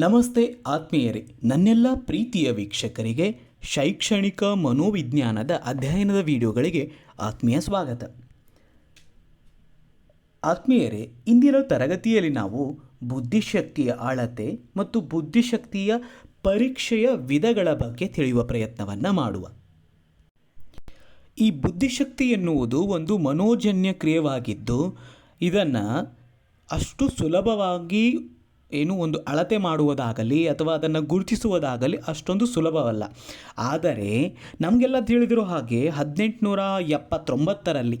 ನಮಸ್ತೆ ಆತ್ಮೀಯರೇ, ನನ್ನೆಲ್ಲ ಪ್ರೀತಿಯ ವೀಕ್ಷಕರಿಗೆ ಶೈಕ್ಷಣಿಕ ಮನೋವಿಜ್ಞಾನದ ಅಧ್ಯಯನದ ವಿಡಿಯೋಗಳಿಗೆ ಆತ್ಮೀಯ ಸ್ವಾಗತ. ಆತ್ಮೀಯರೇ, ಇಂದಿನ ತರಗತಿಯಲ್ಲಿ ನಾವು ಬುದ್ಧಿಶಕ್ತಿಯ ಆಳತೆ ಮತ್ತು ಬುದ್ಧಿಶಕ್ತಿಯ ಪರೀಕ್ಷೆಯ ವಿಧಗಳ ಬಗ್ಗೆ ತಿಳಿಯುವ ಪ್ರಯತ್ನವನ್ನು ಮಾಡುವ. ಈ ಬುದ್ಧಿಶಕ್ತಿ ಎನ್ನುವುದು ಒಂದು ಮನೋಜನ್ಯ ಕ್ರಿಯೆವಾಗಿದ್ದು, ಇದನ್ನು ಅಷ್ಟು ಸುಲಭವಾಗಿ ಏನು ಒಂದು ಅಳತೆ ಮಾಡುವುದಾಗಲಿ ಅಥವಾ ಅದನ್ನು ಗುರುತಿಸುವುದಾಗಲಿ ಅಷ್ಟೊಂದು ಸುಲಭವಲ್ಲ. ಆದರೆ ನಮಗೆಲ್ಲ ತಿಳಿದಿರೋ ಹಾಗೆ ಹದಿನೆಂಟುನೂರ ಎಪ್ಪತ್ತೊಂಬತ್ತರಲ್ಲಿ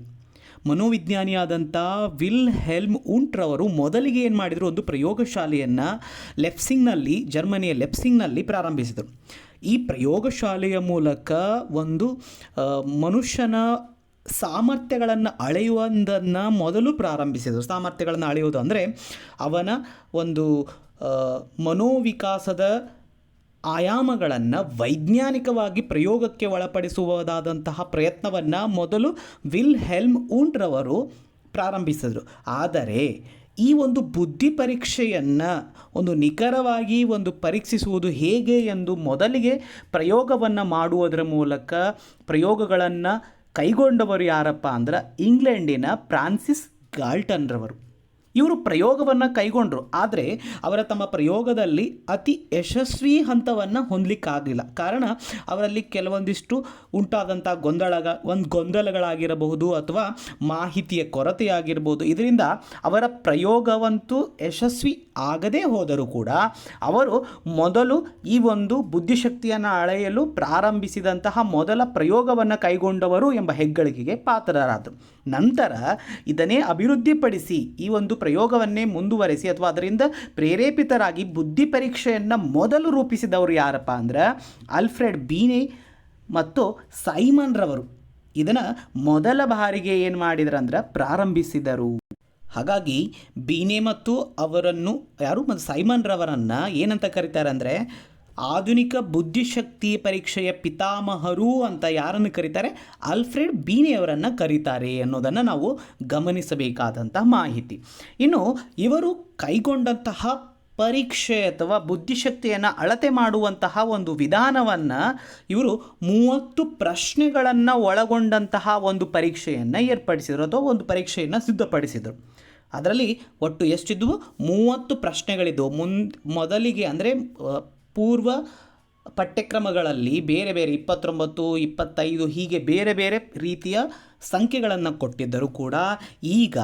ಮನೋವಿಜ್ಞಾನಿಯಾದಂಥ ವಿಲ್ ಹೆಲ್ಮ್ ಉಂಟ್ರವರು ಮೊದಲಿಗೆ ಏನು ಮಾಡಿದರು ಒಂದು ಪ್ರಯೋಗಶಾಲೆಯನ್ನು ಲೆಪ್ಸಿಂಗ್ನಲ್ಲಿ, ಜರ್ಮನಿಯ ಲೆಪ್ಸಿಂಗ್ನಲ್ಲಿ ಪ್ರಾರಂಭಿಸಿದರು. ಈ ಪ್ರಯೋಗಶಾಲೆಯ ಮೂಲಕ ಒಂದು ಮನುಷ್ಯನ ಸಾಮರ್ಥ್ಯಗಳನ್ನು ಅಳೆಯುವಂದನ್ನು ಮೊದಲು ಪ್ರಾರಂಭಿಸಿದರು. ಸಾಮರ್ಥ್ಯಗಳನ್ನು ಅಳೆಯುವುದು ಅಂದರೆ ಅವನ ಒಂದು ಮನೋವಿಕಾಸದ ಆಯಾಮಗಳನ್ನು ವೈಜ್ಞಾನಿಕವಾಗಿ ಪ್ರಯೋಗಕ್ಕೆ ಒಳಪಡಿಸುವುದಾದಂತಹ ಪ್ರಯತ್ನವನ್ನು ಮೊದಲು ವಿಲ್ ಹೆಲ್ಮ್ ಉಂಡ್ರವರು ಪ್ರಾರಂಭಿಸಿದರು. ಆದರೆ ಈ ಒಂದು ಬುದ್ಧಿ ಪರೀಕ್ಷೆಯನ್ನು ಒಂದು ನಿಖರವಾಗಿ ಒಂದು ಪರೀಕ್ಷಿಸುವುದು ಹೇಗೆ ಎಂದು ಮೊದಲಿಗೆ ಪ್ರಯೋಗವನ್ನು ಮಾಡುವುದರ ಮೂಲಕ ಪ್ರಯೋಗಗಳನ್ನು ಕೈಗೊಂಡವರು ಯಾರಪ್ಪ ಅಂದ್ರೆ ಇಂಗ್ಲೆಂಡಿನ ಫ್ರಾನ್ಸಿಸ್ ಗಾಲ್ಟನ್ರವರು. ಇವರು ಪ್ರಯೋಗವನ್ನು ಕೈಗೊಂಡರು, ಆದರೆ ಅವರ ತಮ್ಮ ಪ್ರಯೋಗದಲ್ಲಿ ಅತಿ ಯಶಸ್ವಿ ಹಂತವನ್ನು ಹೊಂದಲಿಕ್ಕಾಗಲಿಲ್ಲ. ಕಾರಣ, ಅವರಲ್ಲಿ ಕೆಲವೊಂದಿಷ್ಟು ಉಂಟಾದಂಥ ಗೊಂದಲ ಒಂದು ಗೊಂದಲಗಳಾಗಿರಬಹುದು ಅಥವಾ ಮಾಹಿತಿಯ ಕೊರತೆಯಾಗಿರ್ಬೋದು ಇದರಿಂದ ಅವರ ಪ್ರಯೋಗವಂತೂ ಯಶಸ್ವಿ ಆಗದೇ ಹೋದರೂ ಕೂಡ ಅವರು ಮೊದಲು ಈ ಒಂದು ಬುದ್ಧಿಶಕ್ತಿಯನ್ನು ಅಳೆಯಲು ಪ್ರಾರಂಭಿಸಿದಂತಹ ಮೊದಲ ಪ್ರಯೋಗವನ್ನು ಕೈಗೊಂಡವರು ಎಂಬ ಹೆಗ್ಗಳಿಕೆಗೆ ಪಾತ್ರರಾದರು. ನಂತರ ಇದನ್ನೇ ಅಭಿವೃದ್ಧಿಪಡಿಸಿ ಈ ಒಂದು ಪ್ರಯೋಗವನ್ನೇ ಮುಂದುವರೆಸಿ ಅಥವಾ ಅದರಿಂದ ಪ್ರೇರೇಪಿತರಾಗಿ ಬುದ್ಧಿ ಪರೀಕ್ಷೆಯನ್ನು ಮೊದಲು ರೂಪಿಸಿದವರು ಯಾರಪ್ಪ ಅಂದ್ರೆ ಅಲ್ಫ್ರೆಡ್ ಬೀನೆ ಮತ್ತು ಸೈಮನ್ ರವರು. ಇದನ್ನು ಮೊದಲ ಬಾರಿಗೆ ಏನು ಮಾಡಿದ್ರಂದ್ರೆ ಪ್ರಾರಂಭಿಸಿದರು. ಹಾಗಾಗಿ ಬೀನೆ ಮತ್ತು ಅವರನ್ನು ಯಾರು? ಮತ್ತು ಸೈಮನ್ರವರನ್ನು ಏನಂತ ಕರೀತಾರೆ ಅಂದರೆ ಆಧುನಿಕ ಬುದ್ಧಿಶಕ್ತಿ ಪರೀಕ್ಷೆಯ ಪಿತಾಮಹರು ಅಂತ ಯಾರನ್ನು ಕರೀತಾರೆ? ಅಲ್ಫ್ರೆಡ್ ಬೀನೆಯವರನ್ನು ಕರೀತಾರೆ ಅನ್ನೋದನ್ನು ನಾವು ಗಮನಿಸಬೇಕಾದಂಥ ಮಾಹಿತಿ. ಇನ್ನು ಇವರು ಕೈಗೊಂಡಂತಹ ಪರೀಕ್ಷೆ ಅಥವಾ ಬುದ್ಧಿಶಕ್ತಿಯನ್ನು ಅಳತೆ ಮಾಡುವಂತಹ ಒಂದು ವಿಧಾನವನ್ನು ಇವರು ಮೂವತ್ತು ಪ್ರಶ್ನೆಗಳನ್ನು ಒಳಗೊಂಡಂತಹ ಒಂದು ಪರೀಕ್ಷೆಯನ್ನು ಏರ್ಪಡಿಸಿದರು ಅಥವಾ ಒಂದು ಪರೀಕ್ಷೆಯನ್ನು ಸಿದ್ಧಪಡಿಸಿದರು. ಅದರಲ್ಲಿ ಒಟ್ಟು ಎಷ್ಟಿದ್ವು? ಮೂವತ್ತು ಪ್ರಶ್ನೆಗಳಿದ್ದವು ಮುಂದ್ ಮೊದಲಿಗೆ ಅಂದರೆ ಪೂರ್ವ ಪಠ್ಯಕ್ರಮಗಳಲ್ಲಿ ಬೇರೆ ಬೇರೆ ಇಪ್ಪತ್ತೊಂಬತ್ತು, ಇಪ್ಪತ್ತೈದು ಹೀಗೆ ಬೇರೆ ಬೇರೆ ರೀತಿಯ ಸಂಖ್ಯೆಗಳನ್ನು ಕೊಟ್ಟಿದ್ದರೂ ಕೂಡ ಈಗ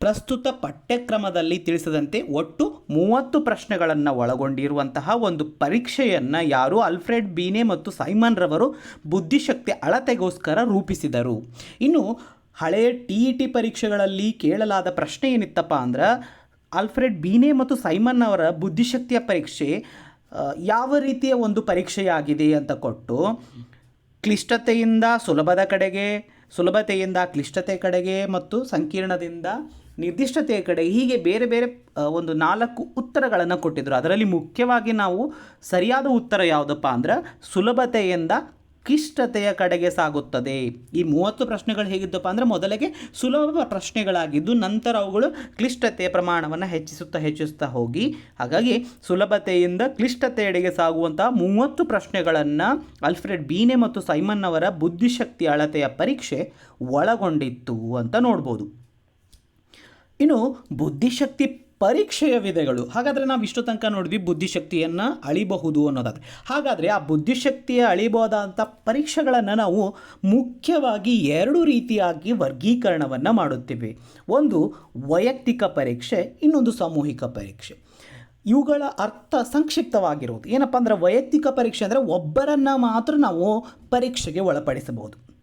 ಪ್ರಸ್ತುತ ಪಠ್ಯಕ್ರಮದಲ್ಲಿ ತಿಳಿಸದಂತೆ ಒಟ್ಟು ಮೂವತ್ತು ಪ್ರಶ್ನೆಗಳನ್ನು ಒಳಗೊಂಡಿರುವಂತಹ ಒಂದು ಪರೀಕ್ಷೆಯನ್ನು ಯಾರು ಅಲ್ಫ್ರೆಡ್ ಬೀನೆ ಮತ್ತು ಸೈಮನ್ ರವರು ಬುದ್ಧಿಶಕ್ತಿ ಅಳತೆಗೋಸ್ಕರ ರೂಪಿಸಿದರು. ಇನ್ನು ಹಳೆಯ ಟಿ ಇ ಟಿ ಪರೀಕ್ಷೆಗಳಲ್ಲಿ ಕೇಳಲಾದ ಪ್ರಶ್ನೆ ಏನಿತ್ತಪ್ಪ ಅಂದ್ರೆ ಆಲ್ಫ್ರೆಡ್ ಬೀನೆ ಮತ್ತು ಸೈಮನ್ ಅವರ ಬುದ್ಧಿಶಕ್ತಿಯ ಪರೀಕ್ಷೆ ಯಾವ ರೀತಿಯ ಒಂದು ಪರೀಕ್ಷೆಯಾಗಿದೆ ಅಂತ ಕೊಟ್ಟು, ಕ್ಲಿಷ್ಟತೆಯಿಂದ ಸುಲಭದ ಕಡೆಗೆ, ಸುಲಭತೆಯಿಂದ ಕ್ಲಿಷ್ಟತೆ ಕಡೆಗೆ ಮತ್ತು ಸಂಕೀರ್ಣದಿಂದ ನಿರ್ದಿಷ್ಟತೆಯ ಕಡೆ ಹೀಗೆ ಬೇರೆ ಬೇರೆ ಒಂದು ನಾಲ್ಕು ಉತ್ತರಗಳನ್ನು ಕೊಟ್ಟಿದ್ದರು ಅದರಲ್ಲಿ ಮುಖ್ಯವಾಗಿ ನಾವು ಸರಿಯಾದ ಉತ್ತರ ಯಾವುದಪ್ಪ ಅಂದ್ರೆ ಸುಲಭತೆಯಿಂದ ಕ್ಲಿಷ್ಟತೆಯ ಕಡೆಗೆ ಸಾಗುತ್ತದೆ. ಈ ಮೂವತ್ತು ಪ್ರಶ್ನೆಗಳು ಹೇಗಿದ್ದಪ್ಪ ಅಂದರೆ ಮೊದಲಿಗೆ ಸುಲಭ ಪ್ರಶ್ನೆಗಳಾಗಿದ್ದು ನಂತರ ಅವುಗಳು ಕ್ಲಿಷ್ಟತೆಯ ಪ್ರಮಾಣವನ್ನು ಹೆಚ್ಚಿಸುತ್ತಾ ಹೆಚ್ಚಿಸುತ್ತಾ ಹೋಗಿ. ಹಾಗಾಗಿ ಸುಲಭತೆಯಿಂದ ಕ್ಲಿಷ್ಟತೆಯಡೆಗೆ ಸಾಗುವಂತಹ ಮೂವತ್ತು ಪ್ರಶ್ನೆಗಳನ್ನು ಅಲ್ಫ್ರೆಡ್ ಬೀನೆ ಮತ್ತು ಸೈಮನ್ ಅವರ ಬುದ್ಧಿಶಕ್ತಿ ಅಳತೆಯ ಪರೀಕ್ಷೆ ಒಳಗೊಂಡಿತ್ತು ಅಂತ ನೋಡ್ಬೋದು. ಇನ್ನು ಬುದ್ಧಿಶಕ್ತಿ ಪರೀಕ್ಷೆಯ ವಿಧಗಳು. ಹಾಗಾದರೆ ನಾವು ಇಷ್ಟು ತನಕ ನೋಡಿದ್ವಿ ಬುದ್ಧಿಶಕ್ತಿಯನ್ನು ಅಳಿಬಹುದು ಅನ್ನೋದಾದರೆ. ಹಾಗಾದರೆ ಆ ಬುದ್ಧಿಶಕ್ತಿಯ ಅಳಿಬಹುದಾದಂಥ ಪರೀಕ್ಷೆಗಳನ್ನು ನಾವು ಮುಖ್ಯವಾಗಿ ಎರಡು ರೀತಿಯಾಗಿ ವರ್ಗೀಕರಣವನ್ನು ಮಾಡುತ್ತೇವೆ. ಒಂದು ವೈಯಕ್ತಿಕ ಪರೀಕ್ಷೆ, ಇನ್ನೊಂದು ಸಾಮೂಹಿಕ ಪರೀಕ್ಷೆ. ಇವುಗಳ ಅರ್ಥ ಸಂಕ್ಷಿಪ್ತವಾಗಿರುವುದು ಏನಪ್ಪ ಅಂದರೆ ವೈಯಕ್ತಿಕ ಪರೀಕ್ಷೆ ಅಂದರೆ ಒಬ್ಬರನ್ನು ಮಾತ್ರ ನಾವು ಪರೀಕ್ಷೆಗೆ ಒಳಪಡಿಸಬಹುದು.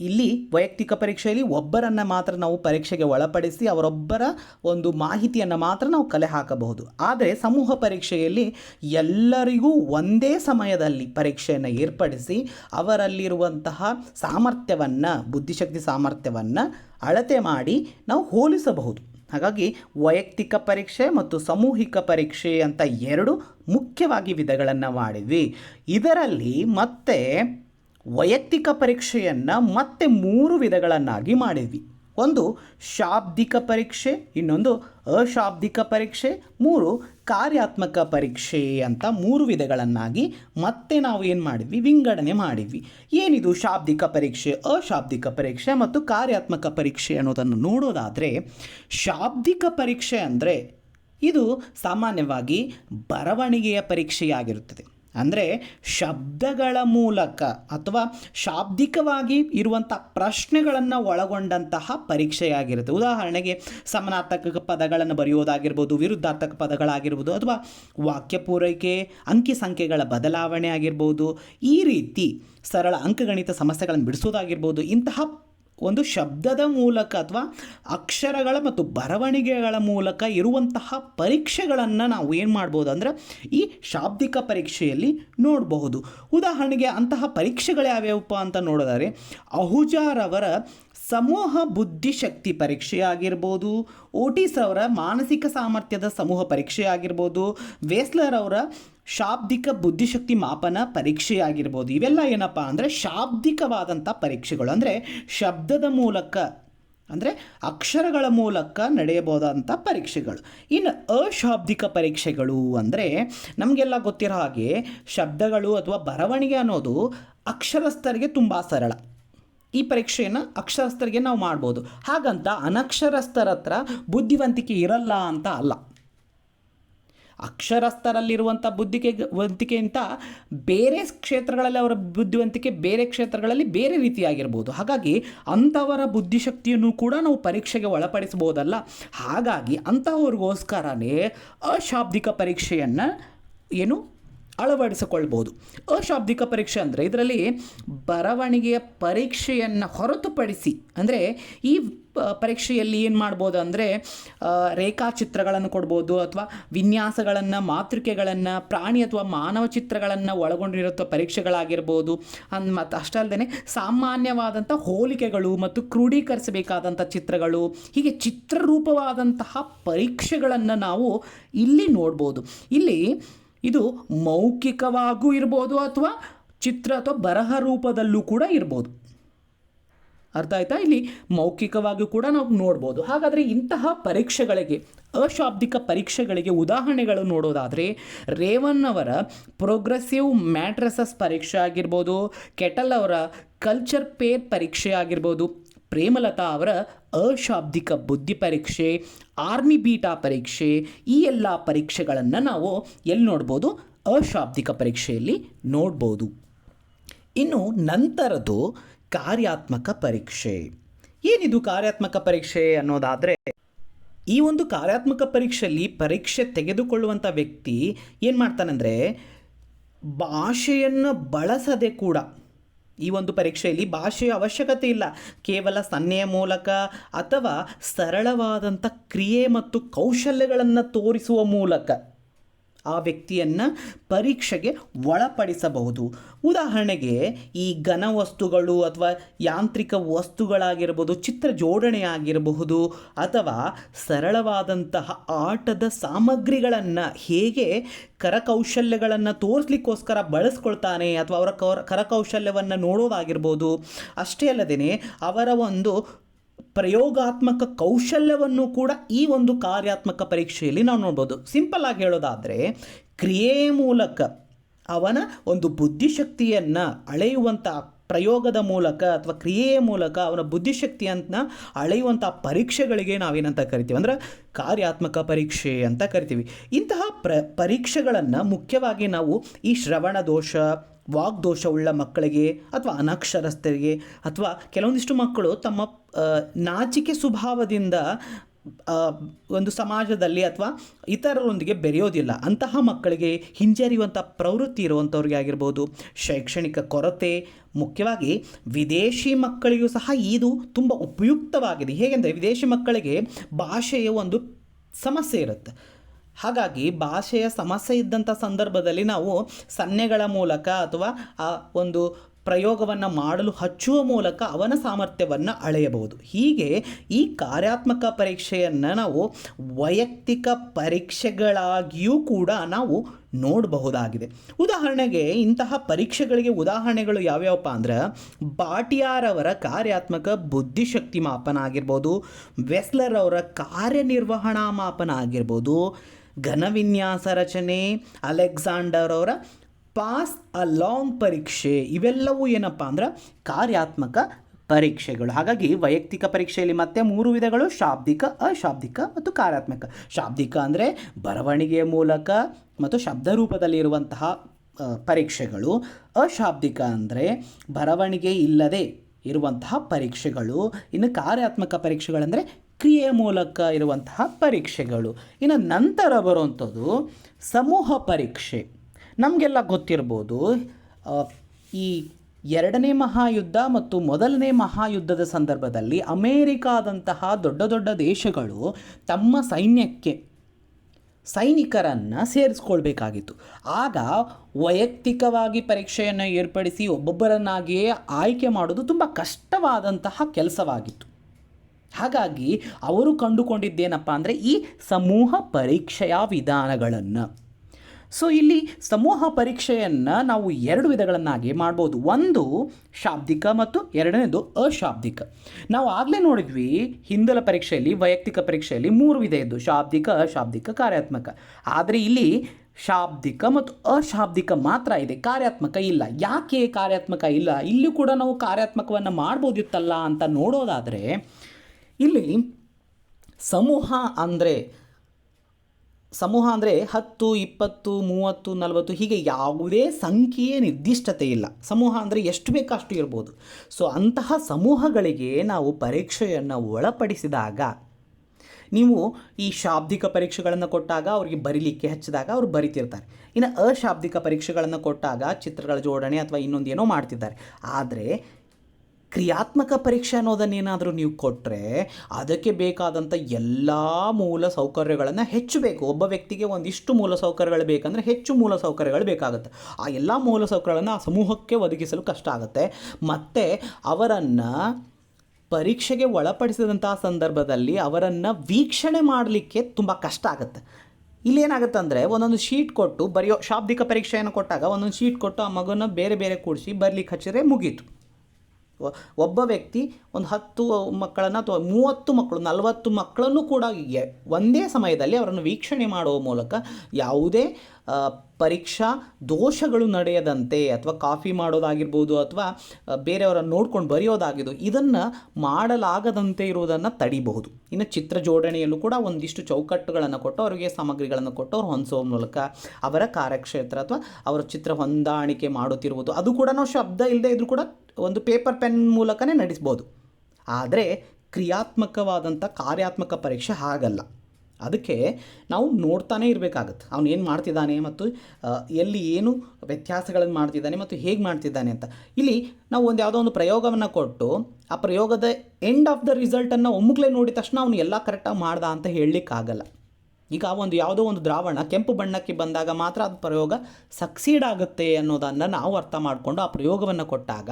ಇಲ್ಲಿ ವೈಯಕ್ತಿಕ ಪರೀಕ್ಷೆಯಲ್ಲಿ ಒಬ್ಬರನ್ನು ಮಾತ್ರ ನಾವು ಪರೀಕ್ಷೆಗೆ ಒಳಪಡಿಸಿ ಅವರೊಬ್ಬರ ಒಂದು ಮಾಹಿತಿಯನ್ನು ಮಾತ್ರ ನಾವು ಕಲೆ ಹಾಕಬಹುದು. ಆದರೆ ಸಮೂಹ ಪರೀಕ್ಷೆಯಲ್ಲಿ ಎಲ್ಲರಿಗೂ ಒಂದೇ ಸಮಯದಲ್ಲಿ ಪರೀಕ್ಷೆಯನ್ನು ಏರ್ಪಡಿಸಿ ಅವರಲ್ಲಿರುವಂತಹ ಸಾಮರ್ಥ್ಯವನ್ನು, ಬುದ್ಧಿಶಕ್ತಿ ಸಾಮರ್ಥ್ಯವನ್ನು ಅಳತೆ ಮಾಡಿ ನಾವು ಹೋಲಿಸಬಹುದು. ಹಾಗಾಗಿ ವೈಯಕ್ತಿಕ ಪರೀಕ್ಷೆ ಮತ್ತು ಸಾಮೂಹಿಕ ಪರೀಕ್ಷೆ ಅಂತ ಎರಡು ಮುಖ್ಯವಾಗಿ ವಿಧಗಳನ್ನು ಮಾಡಿದ್ವಿ. ಇದರಲ್ಲಿ ಮತ್ತೆ ವೈಯಕ್ತಿಕ ಪರೀಕ್ಷೆಯನ್ನು ಮತ್ತೆ ಮೂರು ವಿಧಗಳನ್ನಾಗಿ ಮಾಡಿದ್ವಿ. ಒಂದು ಶಾಬ್ದಿಕ ಪರೀಕ್ಷೆ, ಇನ್ನೊಂದು ಅಶಾಬ್ದಿಕ ಪರೀಕ್ಷೆ, ಮೂರು ಕಾರ್ಯಾತ್ಮಕ ಪರೀಕ್ಷೆ ಅಂತ ಮೂರು ವಿಧಗಳನ್ನಾಗಿ ಮತ್ತೆ ನಾವು ಏನು ಮಾಡಿದ್ವಿ? ವಿಂಗಡಣೆ ಮಾಡಿದ್ವಿ. ಏನಿದು ಶಾಬ್ದಿಕ ಪರೀಕ್ಷೆ, ಅಶಾಬ್ದಿಕ ಪರೀಕ್ಷೆ ಮತ್ತು ಕಾರ್ಯಾತ್ಮಕ ಪರೀಕ್ಷೆ ಅನ್ನೋದನ್ನು ನೋಡೋದಾದರೆ, ಶಾಬ್ದಿಕ ಪರೀಕ್ಷೆ ಅಂದರೆ ಇದು ಸಾಮಾನ್ಯವಾಗಿ ಬರವಣಿಗೆಯ ಪರೀಕ್ಷೆಯಾಗಿರುತ್ತದೆ. ಅಂದರೆ ಶಬ್ದಗಳ ಮೂಲಕ ಅಥವಾ ಶಾಬ್ದಿಕವಾಗಿ ಇರುವಂಥ ಪ್ರಶ್ನೆಗಳನ್ನು ಒಳಗೊಂಡಂತಹ ಪರೀಕ್ಷೆಯಾಗಿರುತ್ತೆ. ಉದಾಹರಣೆಗೆ ಸಮನಾರ್ಥಕ ಪದಗಳನ್ನು ಬರೆಯೋದಾಗಿರ್ಬೋದು ವಿರುದ್ಧಾರ್ಥಕ ಪದಗಳಾಗಿರ್ಬೋದು, ಅಥವಾ ವಾಕ್ಯ ಪೂರೈಕೆ, ಅಂಕಿ ಸಂಖ್ಯೆಗಳ ಬದಲಾವಣೆ ಆಗಿರ್ಬೋದು, ಈ ರೀತಿ ಸರಳ ಅಂಕಗಣಿತ ಸಮಸ್ಯೆಗಳನ್ನು ಬಿಡಿಸೋದಾಗಿರ್ಬೋದು ಇಂತಹ ಒಂದು ಶಬ್ದದ ಮೂಲಕ ಅಥವಾ ಅಕ್ಷರಗಳ ಮತ್ತು ಬರವಣಿಗೆಗಳ ಮೂಲಕ ಇರುವಂತಹ ಪರೀಕ್ಷೆಗಳನ್ನು ನಾವು ಏನು ಮಾಡ್ಬೋದು ಅಂದರೆ ಈ ಶಾಬ್ದಿಕ ಪರೀಕ್ಷೆಯಲ್ಲಿ ನೋಡಬಹುದು. ಉದಾಹರಣೆಗೆ ಅಂತಹ ಪರೀಕ್ಷೆಗಳು ಯಾವ್ಯಾವಪ್ಪ ಅಂತ ನೋಡಿದರೆ ಅಹುಜಾರವರ ಸಮೂಹ ಬುದ್ಧಿಶಕ್ತಿ ಪರೀಕ್ಷೆ ಆಗಿರ್ಬೋದು ಓಟಿಸ್ ಅವರ ಮಾನಸಿಕ ಸಾಮರ್ಥ್ಯದ ಸಮೂಹ ಪರೀಕ್ಷೆ ಆಗಿರ್ಬೋದು ವೇಸ್ಲರ್ ಅವರ ಶಾಬ್ದಿಕ ಬುದ್ಧಿಶಕ್ತಿ ಮಾಪನ ಪರೀಕ್ಷೆ ಆಗಿರ್ಬೋದು ಇವೆಲ್ಲ ಏನಪ್ಪ ಅಂದರೆ ಶಾಬ್ದಿಕವಾದಂಥ ಪರೀಕ್ಷೆಗಳು. ಅಂದರೆ ಶಬ್ದದ ಮೂಲಕ, ಅಂದರೆ ಅಕ್ಷರಗಳ ಮೂಲಕ ನಡೆಯಬಹುದಂಥ ಪರೀಕ್ಷೆಗಳು. ಇನ್ನು ಅಶಾಬ್ದಿಕ ಪರೀಕ್ಷೆಗಳು ಅಂದರೆ ನಮಗೆಲ್ಲ ಗೊತ್ತಿರೋ ಹಾಗೆ ಶಬ್ದಗಳು ಅಥವಾ ಬರವಣಿಗೆ ಅನ್ನೋದು ಅಕ್ಷರಸ್ಥರಿಗೆ ತುಂಬ ಸರಳ. ಈ ಪರೀಕ್ಷೆಯನ್ನು ಅಕ್ಷರಸ್ಥರಿಗೆ ನಾವು ಮಾಡ್ಬೋದು. ಹಾಗಂತ ಅನಕ್ಷರಸ್ಥರ ಹತ್ರ ಬುದ್ಧಿವಂತಿಕೆ ಇರಲ್ಲ ಅಂತ ಅಲ್ಲ. ಅಕ್ಷರಸ್ಥರಲ್ಲಿರುವಂಥ ಬುದ್ಧಿಕೆ ವಂತಿಕೆಗಿಂತ ಬೇರೆ ಕ್ಷೇತ್ರಗಳಲ್ಲಿ ಅವರ ಬುದ್ಧಿವಂತಿಕೆ ಬೇರೆ ಕ್ಷೇತ್ರಗಳಲ್ಲಿ ಬೇರೆ ರೀತಿಯಾಗಿರ್ಬೋದು. ಹಾಗಾಗಿ ಅಂಥವರ ಬುದ್ಧಿಶಕ್ತಿಯನ್ನು ಕೂಡ ನಾವು ಪರೀಕ್ಷೆಗೆ ಒಳಪಡಿಸ್ಬೋದಲ್ಲ ಹಾಗಾಗಿ ಅಂಥವ್ರಿಗೋಸ್ಕರನೇ ಅಶಾಬ್ದಿಕ ಪರೀಕ್ಷೆಯನ್ನು ಏನು ಅಳವಡಿಸಿಕೊಳ್ಬೋದು ಅಶಾಬ್ದಿಕ ಪರೀಕ್ಷೆ ಅಂದರೆ ಇದರಲ್ಲಿ ಬರವಣಿಗೆಯ ಪರೀಕ್ಷೆಯನ್ನು ಹೊರತುಪಡಿಸಿ ಅಂದರೆ ಈ ಪರೀಕ್ಷೆಯಲ್ಲಿ ಏನು ಮಾಡ್ಬೋದು ಅಂದರೆ ರೇಖಾಚಿತ್ರಗಳನ್ನು ಕೊಡ್ಬೋದು ಅಥವಾ ವಿನ್ಯಾಸಗಳನ್ನು, ಮಾತೃಕೆಗಳನ್ನು, ಪ್ರಾಣಿ ಅಥವಾ ಮಾನವ ಚಿತ್ರಗಳನ್ನು ಒಳಗೊಂಡಿರುವಂಥ ಪರೀಕ್ಷೆಗಳಾಗಿರ್ಬೋದು. ಅನ್ ಮತ್ತು ಅಷ್ಟಲ್ಲದೆ ಸಾಮಾನ್ಯವಾದಂಥ ಹೋಲಿಕೆಗಳು ಮತ್ತು ಕ್ರೋಢೀಕರಿಸಬೇಕಾದಂಥ ಚಿತ್ರಗಳು, ಹೀಗೆ ಚಿತ್ರರೂಪವಾದಂತಹ ಪರೀಕ್ಷೆಗಳನ್ನು ನಾವು ಇಲ್ಲಿ ನೋಡ್ಬೋದು. ಇಲ್ಲಿ ಇದು ಮೌಖಿಕವಾಗೂ ಇರ್ಬೋದು ಅಥವಾ ಚಿತ್ರ ಅಥವಾ ಬರಹ ರೂಪದಲ್ಲೂ ಕೂಡ ಇರ್ಬೋದು. ಅರ್ಥ ಆಯ್ತಾ? ಇಲ್ಲಿ ಮೌಖಿಕವಾಗಿ ಕೂಡ ನಾವು ನೋಡ್ಬೋದು. ಹಾಗಾದರೆ ಇಂತಹ ಪರೀಕ್ಷೆಗಳಿಗೆ, ಅಶಾಬ್ದಿಕ ಪರೀಕ್ಷೆಗಳಿಗೆ ಉದಾಹರಣೆಗಳು ನೋಡೋದಾದರೆ ರೇವನ್ ಅವರ ಪ್ರೋಗ್ರೆಸಿವ್ ಮ್ಯಾಟ್ರಸಸ್ ಪರೀಕ್ಷೆ ಆಗಿರ್ಬೋದು, ಕೆಟಲ್ ಅವರ ಕಲ್ಚರ್ ಪೇರ್ ಪರೀಕ್ಷೆ ಆಗಿರ್ಬೋದು, ಪ್ರೇಮಲತಾ ಅವರ ಅಶಾಬ್ದಿಕ ಬುದ್ಧಿ ಪರೀಕ್ಷೆ ಆರ್ಮಿ ಬೀಟಾ ಪರೀಕ್ಷೆ, ಈ ಎಲ್ಲ ಪರೀಕ್ಷೆಗಳನ್ನು ನಾವು ಎಲ್ಲಿ ನೋಡ್ಬೋದು? ಅಶಾಬ್ದಿಕ ಪರೀಕ್ಷೆಯಲ್ಲಿ ನೋಡ್ಬೋದು. ಇನ್ನು ನಂತರದ್ದು ಕಾರ್ಯಾತ್ಮಕ ಪರೀಕ್ಷೆ. ಏನಿದು ಕಾರ್ಯಾತ್ಮಕ ಪರೀಕ್ಷೆ ಅನ್ನೋದಾದರೆ, ಈ ಒಂದು ಕಾರ್ಯಾತ್ಮಕ ಪರೀಕ್ಷೆಯಲ್ಲಿ ಪರೀಕ್ಷೆ ತೆಗೆದುಕೊಳ್ಳುವಂಥ ವ್ಯಕ್ತಿ ಏನು ಮಾಡ್ತಾನಂದರೆ, ಭಾಷೆಯನ್ನು ಬಳಸದೆ ಕೂಡ ಈ ಒಂದು ಪರೀಕ್ಷೆಯಲ್ಲಿ ಭಾಷೆಯ ಅವಶ್ಯಕತೆ ಇಲ್ಲ. ಕೇವಲ ಸನ್ನೆಯ ಮೂಲಕ ಅಥವಾ ಸರಳವಾದಂಥ ಕ್ರಿಯೆ ಮತ್ತು ಕೌಶಲ್ಯಗಳನ್ನು ತೋರಿಸುವ ಮೂಲಕ. ಆ ವ್ಯಕ್ತಿಯನ್ನು ಪರೀಕ್ಷೆಗೆ ಒಳಪಡಿಸಬಹುದು. ಉದಾಹರಣೆಗೆ ಈ ಘನ ವಸ್ತುಗಳು ಅಥವಾ ಯಾಂತ್ರಿಕ ವಸ್ತುಗಳಾಗಿರ್ಬೋದು, ಚಿತ್ರ ಜೋಡಣೆ ಆಗಿರಬಹುದು ಅಥವಾ ಸರಳವಾದಂತಹ ಆಟದ ಸಾಮಗ್ರಿಗಳನ್ನು ಹೇಗೆ ಕರಕೌಶಲ್ಯಗಳನ್ನು ತೋರಿಸ್ಲಿಕ್ಕೋಸ್ಕರ ಬಳಸ್ಕೊಳ್ತಾನೆ ಅಥವಾ ಅವರ ಕೌರ, ಕರಕೌಶಲ್ಯವನ್ನು ನೋಡೋದಾಗಿರ್ಬೋದು, ಅಷ್ಟೇ ಅಲ್ಲದೇ ಅವರ ಒಂದು ಪ್ರಯೋಗಾತ್ಮಕ ಕೌಶಲ್ಯವನ್ನು ಕೂಡ ಈ ಒಂದು ಕಾರ್ಯಾತ್ಮಕ ಪರೀಕ್ಷೆಯಲ್ಲಿ ನಾವು ನೋಡ್ಬೋದು. ಸಿಂಪಲ್ ಆಗಿ ಹೇಳೋದಾದರೆ ಕ್ರಿಯೆಯ ಮೂಲಕ ಅವನ ಒಂದು ಬುದ್ಧಿಶಕ್ತಿಯನ್ನು ಅಳೆಯುವಂಥ ಪ್ರಯೋಗದ ಮೂಲಕ ಅಥವಾ ಕ್ರಿಯೆಯ ಮೂಲಕ ಅವನ ಬುದ್ಧಿಶಕ್ತಿಯನ್ನು ಅಳೆಯುವಂಥ ಪರೀಕ್ಷೆಗಳಿಗೆ ನಾವೇನಂತ ಕರಿತೀವಿ? ಅಂದರೆ ಕಾರ್ಯಾತ್ಮಕ ಪರೀಕ್ಷೆ ಅಂತ ಕರಿತೀವಿ. ಇಂತಹ ಪ್ರ, ಪರೀಕ್ಷೆಗಳನ್ನು ಮುಖ್ಯವಾಗಿ ನಾವು ಈ ಶ್ರವಣ ದೋಷ ವಾಗ್ದೋಷವುಳ್ಳ ಮಕ್ಕಳಿಗೆ ಅಥವಾ ಅನಕ್ಷರಸ್ಥರಿಗೆ ಅಥವಾ ಕೆಲವೊಂದಿಷ್ಟು ಮಕ್ಕಳು ತಮ್ಮ ನಾಚಿಕೆ ಸ್ವಭಾವದಿಂದ ಒಂದು ಸಮಾಜದಲ್ಲಿ ಅಥವಾ ಇತರರೊಂದಿಗೆ ಬೆರೆಯೋದಿಲ್ಲ. ಅಂತಹ ಮಕ್ಕಳಿಗೆ ಹಿಂಜರಿಯುವಂಥ ಪ್ರವೃತ್ತಿ ಇರುವಂಥವ್ರಿಗೆ ಆಗಿರ್ಬೋದು, ಶೈಕ್ಷಣಿಕ ಕೊರತೆ, ಮುಖ್ಯವಾಗಿ ವಿದೇಶಿ ಮಕ್ಕಳಿಗೂ ಸಹ ಇದು ತುಂಬ ಉಪಯುಕ್ತವಾಗಿದೆ. ಹೇಗೆಂದರೆ ವಿದೇಶಿ ಮಕ್ಕಳಿಗೆ ಭಾಷೆಯ ಒಂದು ಸಮಸ್ಯೆ ಇರುತ್ತೆ. ಹಾಗಾಗಿ ಭಾಷೆಯ ಸಮಸ್ಯೆ ಇದ್ದಂಥ ಸಂದರ್ಭದಲ್ಲಿ ನಾವು ಸನ್ನೆಗಳ ಮೂಲಕ ಅಥವಾ, ಆ, ಒಂದು ಪ್ರಯೋಗವನ್ನು ಮಾಡಲು ಹಚ್ಚುವ ಮೂಲಕ ಅವನ ಸಾಮರ್ಥ್ಯವನ್ನು ಅಳೆಯಬಹುದು. ಹೀಗೆ ಈ ಕಾರ್ಯಾತ್ಮಕ ಪರೀಕ್ಷೆಯನ್ನು ನಾವು ವೈಯಕ್ತಿಕ ಪರೀಕ್ಷೆಗಳಾಗಿಯೂ ಕೂಡ ನಾವು ನೋಡಬಹುದಾಗಿದೆ. ಉದಾಹರಣೆಗೆ ಇಂತಹ ಪರೀಕ್ಷೆಗಳಿಗೆ ಉದಾಹರಣೆಗಳು ಯಾವ್ಯಾವಪ್ಪ ಅಂದ್ರೆ, ಬಾಟಿಯಾರವರ ಕಾರ್ಯಾತ್ಮಕ ಬುದ್ಧಿಶಕ್ತಿ ಮಾಪನ ಆಗಿರ್ಬೋದು, ವೆಸ್ಲರ್ ಅವರ ಕಾರ್ಯನಿರ್ವಹಣಾ ಮಾಪನ ಆಗಿರ್ಬೋದು ಘನವಿನ್ಯಾಸ ರಚನೆ ಅಲೆಕ್ಸಾಂಡರ್ ಅವರ ಪಾಸ್ ಅ ಲಾಂಗ್ ಪರೀಕ್ಷೆ, ಇವೆಲ್ಲವೂ ಏನಪ್ಪ ಅಂದ್ರೆ ಕಾರ್ಯಾತ್ಮಕ ಪರೀಕ್ಷೆಗಳು. ಹಾಗಾಗಿ ವೈಯಕ್ತಿಕ ಪರೀಕ್ಷೆಯಲ್ಲಿ ಮತ್ತೆ ಮೂರು ವಿಧಗಳು, ಶಾಬ್ದಿಕ, ಅಶಾಬ್ದಿಕ ಮತ್ತು ಕಾರ್ಯಾತ್ಮಕ. ಶಾಬ್ದಿಕ ಅಂದರೆ ಬರವಣಿಗೆಯ ಮೂಲಕ ಮತ್ತು ಶಬ್ದ ರೂಪದಲ್ಲಿ ಇರುವಂತಹ ಪರೀಕ್ಷೆಗಳು. ಅಶಾಬ್ದಿಕ ಅಂದರೆ ಬರವಣಿಗೆ ಇಲ್ಲದೆ ಇರುವಂತಹ ಪರೀಕ್ಷೆಗಳು. ಇನ್ನು ಕಾರ್ಯಾತ್ಮಕ ಪರೀಕ್ಷೆಗಳಂದರೆ ಕ್ರಿಯೆಯ ಮೂಲಕ ಇರುವಂತಹ ಪರೀಕ್ಷೆಗಳು. ಇನ್ನು ನಂತರ ಬರುವಂಥದ್ದು ಸಮೂಹ ಪರೀಕ್ಷೆ. ನಮಗೆಲ್ಲ ಗೊತ್ತಿರ್ಬೋದು ಈ ಎರಡನೇ ಮಹಾಯುದ್ಧ ಮತ್ತು ಮೊದಲನೇ ಮಹಾಯುದ್ಧದ ಸಂದರ್ಭದಲ್ಲಿ ಅಮೇರಿಕಾದಂತಹ ದೊಡ್ಡ ದೊಡ್ಡ ದೇಶಗಳು ತಮ್ಮ ಸೈನ್ಯಕ್ಕೆ ಸೈನಿಕರನ್ನು ಸೇರಿಸ್ಕೊಳ್ಬೇಕಾಗಿತ್ತು. ಆಗ ವೈಯಕ್ತಿಕವಾಗಿ ಪರೀಕ್ಷೆಯನ್ನು ಏರ್ಪಡಿಸಿ ಒಬ್ಬೊಬ್ಬರನ್ನಾಗಿಯೇ ಆಯ್ಕೆ ಮಾಡೋದು ತುಂಬ ಕಷ್ಟವಾದಂತಹ ಕೆಲಸವಾಗಿತ್ತು. ಹಾಗಾಗಿ ಅವರು ಕಂಡುಕೊಂಡಿದ್ದೇನಪ್ಪ ಅಂದರೆ ಈ ಸಮೂಹ ಪರೀಕ್ಷೆಯ ವಿಧಾನಗಳನ್ನು. ಸೊ ಇಲ್ಲಿ ಸಮೂಹ ಪರೀಕ್ಷೆಯನ್ನು ನಾವು ಎರಡು ವಿಧಗಳನ್ನಾಗಿ ಮಾಡ್ಬೋದು. ಒಂದು ಶಾಬ್ದಿಕ ಮತ್ತು ಎರಡನೇದು ಅಶಾಬ್ದಿಕ. ನಾವು ಆಗಲೇ ನೋಡಿದ್ವಿ, ಹಿಂದಲ ಪರೀಕ್ಷೆಯಲ್ಲಿ, ವೈಯಕ್ತಿಕ ಪರೀಕ್ಷೆಯಲ್ಲಿ ಮೂರು ವಿಧ ಇದ್ದು, ಶಾಬ್ದಿಕ, ಅಶಾಬ್ದಿಕ, ಕಾರ್ಯಾತ್ಮಕ. ಆದರೆ ಇಲ್ಲಿ ಶಾಬ್ದಿಕ ಮತ್ತು ಅಶಾಬ್ದಿಕ ಮಾತ್ರ ಇದೆ. ಕಾರ್ಯಾತ್ಮಕ ಇಲ್ಲ. ಯಾಕೆ ಕಾರ್ಯಾತ್ಮಕ ಇಲ್ಲ? ಇಲ್ಲಿ ಕೂಡ ನಾವು ಕಾರ್ಯಾತ್ಮಕವನ್ನು ಮಾಡ್ಬೋದಿತ್ತಲ್ಲ ಅಂತ ನೋಡೋದಾದರೆ ಇಲ್ಲಿ ಸಮೂಹ ಅಂದರೆ ಸಮೂಹ ಅಂದರೆ ಹತ್ತು, ಇಪ್ಪತ್ತು, ಮೂವತ್ತು, ನಲವತ್ತು ಹೀಗೆ ಯಾವುದೇ ಸಂಖ್ಯೆಯ ನಿರ್ದಿಷ್ಟತೆ ಇಲ್ಲ. ಸಮೂಹ ಅಂದರೆ ಎಷ್ಟು ಬೇಕೋ ಅಷ್ಟು ಇರ್ಬೋದು. ಸೊ ಅಂತಹ ಸಮೂಹಗಳಿಗೆ ನಾವು ಪರೀಕ್ಷೆಯನ್ನು ಒಳಪಡಿಸಿದಾಗ, ನೀವು ಈ ಶಾಬ್ದಿಕ ಪರೀಕ್ಷೆಗಳನ್ನು ಕೊಟ್ಟಾಗ ಅವರಿಗೆ ಬರೀಲಿಕ್ಕೆ ಹಚ್ಚಿದಾಗ ಅವರು ಬರಿತಿರ್ತಾರೆ. ಇನ್ನು ಅಶಾಬ್ದಿಕ ಪರೀಕ್ಷೆಗಳನ್ನು ಕೊಟ್ಟಾಗ ಚಿತ್ರಗಳ ಜೋಡಣೆ ಅಥವಾ ಇನ್ನೊಂದು ಏನೋ ಮಾಡ್ತಿದ್ದಾರೆ. ಆದರೆ ಕ್ರಿಯಾತ್ಮಕ ಪರೀಕ್ಷೆ ಅನ್ನೋದನ್ನೇನಾದರೂ ನೀವು ಕೊಟ್ಟರೆ ಅದಕ್ಕೆ ಬೇಕಾದಂಥ ಎಲ್ಲ ಮೂಲ ಸೌಕರ್ಯಗಳನ್ನು ಹೆಚ್ಚು ಬೇಕು ಒಬ್ಬ ವ್ಯಕ್ತಿಗೆ ಒಂದಿಷ್ಟು ಮೂಲ ಸೌಕರ್ಯಗಳು ಬೇಕಂದರೆ ಹೆಚ್ಚು ಮೂಲ ಸೌಕರ್ಯಗಳು ಬೇಕಾಗುತ್ತೆ. ಆ ಎಲ್ಲ ಮೂಲ ಸೌಕರ್ಯಗಳನ್ನು ಆ ಸಮೂಹಕ್ಕೆ ಒದಗಿಸಲು ಕಷ್ಟ ಆಗುತ್ತೆ. ಮತ್ತು ಅವರನ್ನು ಪರೀಕ್ಷೆಗೆ ಒಳಪಡಿಸಿದಂಥ ಸಂದರ್ಭದಲ್ಲಿ ಅವರನ್ನು ವೀಕ್ಷಣೆ ಮಾಡಲಿಕ್ಕೆ ತುಂಬ ಕಷ್ಟ ಆಗುತ್ತೆ. ಇಲ್ಲೇನಾಗುತ್ತೆ ಅಂದರೆ ಒಂದೊಂದು ಶೀಟ್ ಕೊಟ್ಟು ಬರೆಯೋ ಶಾಬ್ದಿಕ ಪರೀಕ್ಷೆಯನ್ನು ಕೊಟ್ಟಾಗ ಒಂದೊಂದು ಶೀಟ್ ಕೊಟ್ಟು ಆ ಮಗುನ ಬೇರೆ ಬೇರೆ ಕೂಡಿಸಿ ಬರಲಿಕ್ಕೆ ಹಚ್ಚಿದ್ರೆ ಮುಗೀತು. ಒಬ್ಬ ವ್ಯಕ್ತಿ ಒಂದು ಹತ್ತು ಮಕ್ಕಳನ್ನು ಅಥವಾ ಮೂವತ್ತು ಮಕ್ಕಳು, ನಲವತ್ತು ಮಕ್ಕಳನ್ನು ಕೂಡ ಒಂದೇ ಸಮಯದಲ್ಲಿ ಅವರನ್ನು ವೀಕ್ಷಣೆ ಮಾಡುವ ಮೂಲಕ ಯಾವುದೇ ಪರೀಕ್ಷಾ ದೋಷಗಳು ನಡೆಯದಂತೆ ಅಥವಾ ಕಾಫಿ ಮಾಡೋದಾಗಿರ್ಬೋದು ಅಥವಾ ಬೇರೆಯವರನ್ನು ನೋಡ್ಕೊಂಡು ಬರೆಯೋದಾಗಿದ್ದು ಇದನ್ನು ಮಾಡಲಾಗದಂತೆ ಇರುವುದನ್ನು ತಡಿಬಹುದು. ಇನ್ನು ಚಿತ್ರ ಜೋಡಣೆಯಲ್ಲೂ ಕೂಡ ಒಂದಿಷ್ಟು ಚೌಕಟ್ಟುಗಳನ್ನು ಕೊಟ್ಟು ಅವರಿಗೆ ಸಾಮಗ್ರಿಗಳನ್ನು ಕೊಟ್ಟು ಅವ್ರು ಹೊಂದಿಸೋ ಮೂಲಕ ಅವರ ಕಾರ್ಯಕ್ಷೇತ್ರ ಅಥವಾ ಅವರ ಚಿತ್ರ ಹೊಂದಾಣಿಕೆ ಮಾಡುತ್ತಿರುವುದು. ಅದು ಕೂಡ ನಾವು ಶಬ್ದ ಇಲ್ಲದೆ ಇದ್ರೂ ಕೂಡ ಒಂದು ಪೇಪರ್ ಪೆನ್ ಮೂಲಕನೇ ನಡೆಸ್ಬೋದು. ಆದರೆ ಕ್ರಿಯಾತ್ಮಕವಾದಂಥ ಕಾರ್ಯಾತ್ಮಕ ಪರೀಕ್ಷೆ ಹಾಗಲ್ಲ. ಅದಕ್ಕೆ ನಾವು ನೋಡ್ತಾನೆ ಇರಬೇಕಾಗತ್ತೆ. ಅವನು ಏನು ಮಾಡ್ತಿದ್ದಾನೆ ಮತ್ತು ಎಲ್ಲಿ ಏನು ವ್ಯತ್ಯಾಸಗಳನ್ನು ಮಾಡ್ತಿದ್ದಾನೆ ಮತ್ತು ಹೇಗೆ ಮಾಡ್ತಿದ್ದಾನೆ ಅಂತ. ಇಲ್ಲಿ ನಾವು ಒಂದು ಯಾವುದೋ ಒಂದು ಪ್ರಯೋಗವನ್ನು ಕೊಟ್ಟು, ಆ ಪ್ರಯೋಗದ ಎಂಡ್ ಆಫ್ ದ ರಿಸಲ್ಟನ್ನು ಒಮ್ಮುಗ್ಲೇ ನೋಡಿದ ತಕ್ಷಣ ಅವನು ಎಲ್ಲ ಕರೆಕ್ಟಾಗಿ ಮಾಡ್ದ ಅಂತ ಹೇಳಲಿಕ್ಕಾಗಲ್ಲ. ಈಗ ಒಂದು ಯಾವುದೋ ಒಂದು ದ್ರಾವಣ ಕೆಂಪು ಬಣ್ಣಕ್ಕೆ ಬಂದಾಗ ಮಾತ್ರ ಅದು ಪ್ರಯೋಗ ಸಕ್ಸೀಡ್ ಆಗುತ್ತೆ ಅನ್ನೋದನ್ನು ನಾವು ಅರ್ಥ ಮಾಡಿಕೊಂಡು ಆ ಪ್ರಯೋಗವನ್ನು ಕೊಟ್ಟಾಗ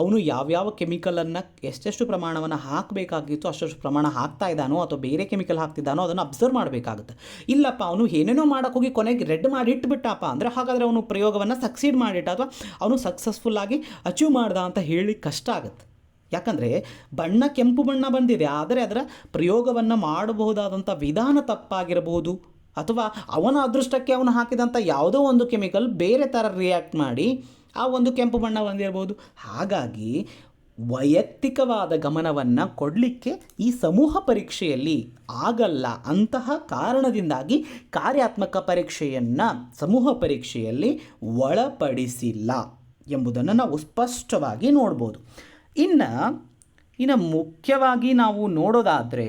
ಅವನು ಯಾವ್ಯಾವ ಕೆಮಿಕಲನ್ನು ಎಷ್ಟೆಷ್ಟು ಪ್ರಮಾಣವನ್ನು ಹಾಕಬೇಕಾಗಿತ್ತು, ಅಷ್ಟಷ್ಟು ಪ್ರಮಾಣ ಹಾಕ್ತಾ ಇದ್ದಾನೋ ಅಥವಾ ಬೇರೆ ಕೆಮಿಕಲ್ ಹಾಕ್ತಿದ್ದಾನೋ ಅದನ್ನು ಅಬ್ಸರ್ವ್ ಮಾಡಬೇಕಾಗುತ್ತೆ. ಇಲ್ಲಪ್ಪ, ಅವನು ಏನೇನೋ ಹೋಗಿ ಕೊನೆಗೆ ರೆಡ್ ಮಾಡಿ ಇಟ್ಬಿಟ್ಟಪ್ಪ ಅಂದರೆ ಹಾಗಾದರೆ ಅವನು ಪ್ರಯೋಗವನ್ನು ಸಕ್ಸೀಡ್ ಮಾಡಿಟ್ಟ ಅಥವಾ ಅವನು ಸಕ್ಸಸ್ಫುಲ್ಲಾಗಿ ಅಚೀವ್ ಮಾಡ್ದ ಅಂತ ಹೇಳಿ ಕಷ್ಟ ಆಗುತ್ತೆ. ಯಾಕಂದರೆ ಬಣ್ಣ ಕೆಂಪು ಬಣ್ಣ ಬಂದಿದೆ, ಆದರೆ ಅದರ ಪ್ರಯೋಗವನ್ನು ಮಾಡಬಹುದಾದಂಥ ವಿಧಾನ ತಪ್ಪಾಗಿರಬಹುದು. ಅಥವಾ ಅವನ ಅದೃಷ್ಟಕ್ಕೆ ಅವನು ಹಾಕಿದಂಥ ಯಾವುದೋ ಒಂದು ಕೆಮಿಕಲ್ ಬೇರೆ ಥರ ರಿಯಾಕ್ಟ್ ಮಾಡಿ ಆ ಒಂದು ಕೆಂಪು ಬಣ್ಣ ಬಂದಿರ್ಬೋದು ಹಾಗಾಗಿ ವೈಯಕ್ತಿಕವಾದ ಗಮನವನ್ನು ಕೊಡಲಿಕ್ಕೆ ಈ ಸಮೂಹ ಪರೀಕ್ಷೆಯಲ್ಲಿ ಆಗಲ್ಲ. ಅಂತಹ ಕಾರಣದಿಂದಾಗಿ ಕಾರ್ಯಾತ್ಮಕ ಪರೀಕ್ಷೆಯನ್ನು ಸಮೂಹ ಪರೀಕ್ಷೆಯಲ್ಲಿ ಒಳಪಡಿಸಿಲ್ಲ ಎಂಬುದನ್ನು ನಾವು ಸ್ಪಷ್ಟವಾಗಿ ನೋಡ್ಬೋದು. ಇನ್ನು ಇನ್ನು ಮುಖ್ಯವಾಗಿ ನಾವು ನೋಡೋದಾದರೆ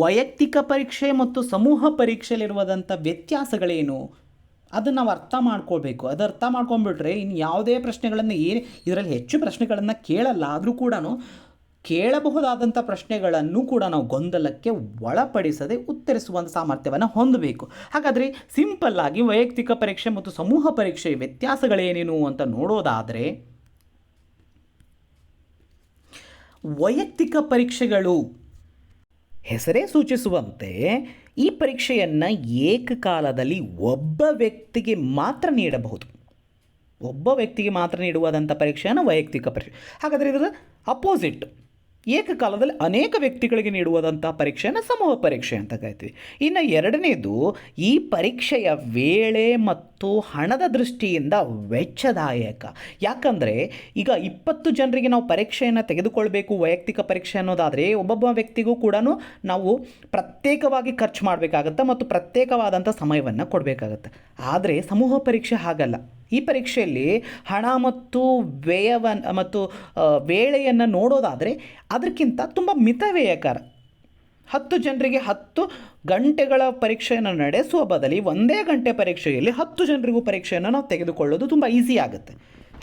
ವೈಯಕ್ತಿಕ ಪರೀಕ್ಷೆ ಮತ್ತು ಸಮೂಹ ಪರೀಕ್ಷೆಯಲ್ಲಿರುವುದಂಥ ವ್ಯತ್ಯಾಸಗಳೇನು? ಅದನ್ನು ನಾವು ಅರ್ಥ ಮಾಡ್ಕೊಳ್ಬೇಕು. ಅದು ಅರ್ಥ ಮಾಡ್ಕೊಂಬಿಟ್ರೆ ಇನ್ನು ಯಾವುದೇ ಪ್ರಶ್ನೆಗಳನ್ನು ಏನು ಇದರಲ್ಲಿ ಹೆಚ್ಚು ಪ್ರಶ್ನೆಗಳನ್ನು ಕೇಳಲ್ಲ ಆದರೂ ಕೂಡ ಕೇಳಬಹುದಾದಂಥ ಪ್ರಶ್ನೆಗಳನ್ನು ಕೂಡ ನಾವು ಗೊಂದಲಕ್ಕೆ ಒಳಪಡಿಸದೆ ಉತ್ತರಿಸುವಂಥ ಸಾಮರ್ಥ್ಯವನ್ನು ಹೊಂದಬೇಕು. ಹಾಗಾದರೆ ಸಿಂಪಲ್ಲಾಗಿ ವೈಯಕ್ತಿಕ ಪರೀಕ್ಷೆ ಮತ್ತು ಸಮೂಹ ಪರೀಕ್ಷೆ ವ್ಯತ್ಯಾಸಗಳೇನೇನು ಅಂತ ನೋಡೋದಾದರೆ ವೈಯಕ್ತಿಕ ಪರೀಕ್ಷೆಗಳು. ಹೆಸರೇ ಸೂಚಿಸುವಂತೆ ಈ ಪರೀಕ್ಷೆಯನ್ನು ಏಕಕಾಲದಲ್ಲಿ ಒಬ್ಬ ವ್ಯಕ್ತಿಗೆ ಮಾತ್ರ ನೀಡಬಹುದು. ಒಬ್ಬ ವ್ಯಕ್ತಿಗೆ ಮಾತ್ರ ನೀಡುವಾದಂಥ ಪರೀಕ್ಷೆಯನ್ನು ವೈಯಕ್ತಿಕ ಪರೀಕ್ಷೆ. ಹಾಗಾದರೆ ಇದರ ಅಪೋಸಿಟ್ ಏಕಕಾಲದಲ್ಲಿ ಅನೇಕ ವ್ಯಕ್ತಿಗಳಿಗೆ ನೀಡುವುದಂಥ ಪರೀಕ್ಷೆಯನ್ನು ಸಮೂಹ ಪರೀಕ್ಷೆ ಅಂತ ಕರಿತೀವಿ. ಇನ್ನು ಎರಡನೇದು ಈ ಪರೀಕ್ಷೆಯ ವೇಳೆ ಮತ್ತು ಹಣದ ದೃಷ್ಟಿಯಿಂದ ವೆಚ್ಚದಾಯಕ. ಯಾಕಂದರೆ ಈಗ ಇಪ್ಪತ್ತು ಜನರಿಗೆ ನಾವು ಪರೀಕ್ಷೆಯನ್ನು ತೆಗೆದುಕೊಳ್ಬೇಕು, ವೈಯಕ್ತಿಕ ಪರೀಕ್ಷೆ ಅನ್ನೋದಾದರೆ ಒಬ್ಬೊಬ್ಬ ವ್ಯಕ್ತಿಗೂ ಕೂಡ ನಾವು ಪ್ರತ್ಯೇಕವಾಗಿ ಖರ್ಚು ಮಾಡಬೇಕಾಗತ್ತೆ ಮತ್ತು ಪ್ರತ್ಯೇಕವಾದಂಥ ಸಮಯವನ್ನು ಕೊಡಬೇಕಾಗತ್ತೆ. ಆದರೆ ಸಮೂಹ ಪರೀಕ್ಷೆ ಹಾಗಲ್ಲ. ಈ ಪರೀಕ್ಷೆಯಲ್ಲಿ ಹಣ ಮತ್ತು ವ್ಯಯವನ್ನು ಮತ್ತು ವೇಳೆಯನ್ನು ನೋಡೋದಾದರೆ ಅದಕ್ಕಿಂತ ತುಂಬ ಮಿತವ್ಯಯಕಾರ. ಹತ್ತು ಜನರಿಗೆ ಹತ್ತು ಗಂಟೆಗಳ ಪರೀಕ್ಷೆಯನ್ನು ನಡೆಸುವ ಬದಲಿ ಒಂದೇ ಗಂಟೆ ಪರೀಕ್ಷೆಯಲ್ಲಿ ಹತ್ತು ಜನರಿಗೂ ಪರೀಕ್ಷೆಯನ್ನು ನಾವು ತೆಗೆದುಕೊಳ್ಳೋದು ತುಂಬ ಈಸಿ ಆಗುತ್ತೆ.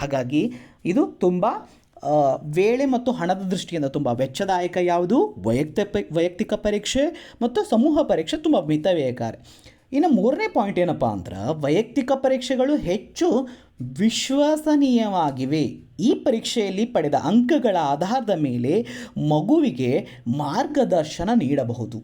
ಹಾಗಾಗಿ ಇದು ತುಂಬ ವೇಳೆ ಮತ್ತು ಹಣದ ದೃಷ್ಟಿಯಿಂದ ತುಂಬ ವೆಚ್ಚದಾಯಕ ಯಾವುದು? ವೈಯಕ್ತಿಕ ವೈಯಕ್ತಿಕ ಪರೀಕ್ಷೆ ಮತ್ತು ಸಮೂಹ ಪರೀಕ್ಷೆ ತುಂಬ ಮಿತವ್ಯಯಕಾರಿ. ಇನ್ನು ಮೂರನೇ ಪಾಯಿಂಟ್ ಏನಪ್ಪ ಅಂದ್ರೆ ವೈಯಕ್ತಿಕ ಪರೀಕ್ಷೆಗಳು ಹೆಚ್ಚು ವಿಶ್ವಸನೀಯವಾಗಿವೆ. ಈ ಪರೀಕ್ಷೆಯಲ್ಲಿ ಪಡೆದ ಅಂಕಗಳ ಆಧಾರದ ಮೇಲೆ ಮಗುವಿಗೆ ಮಾರ್ಗದರ್ಶನ ನೀಡಬಹುದು.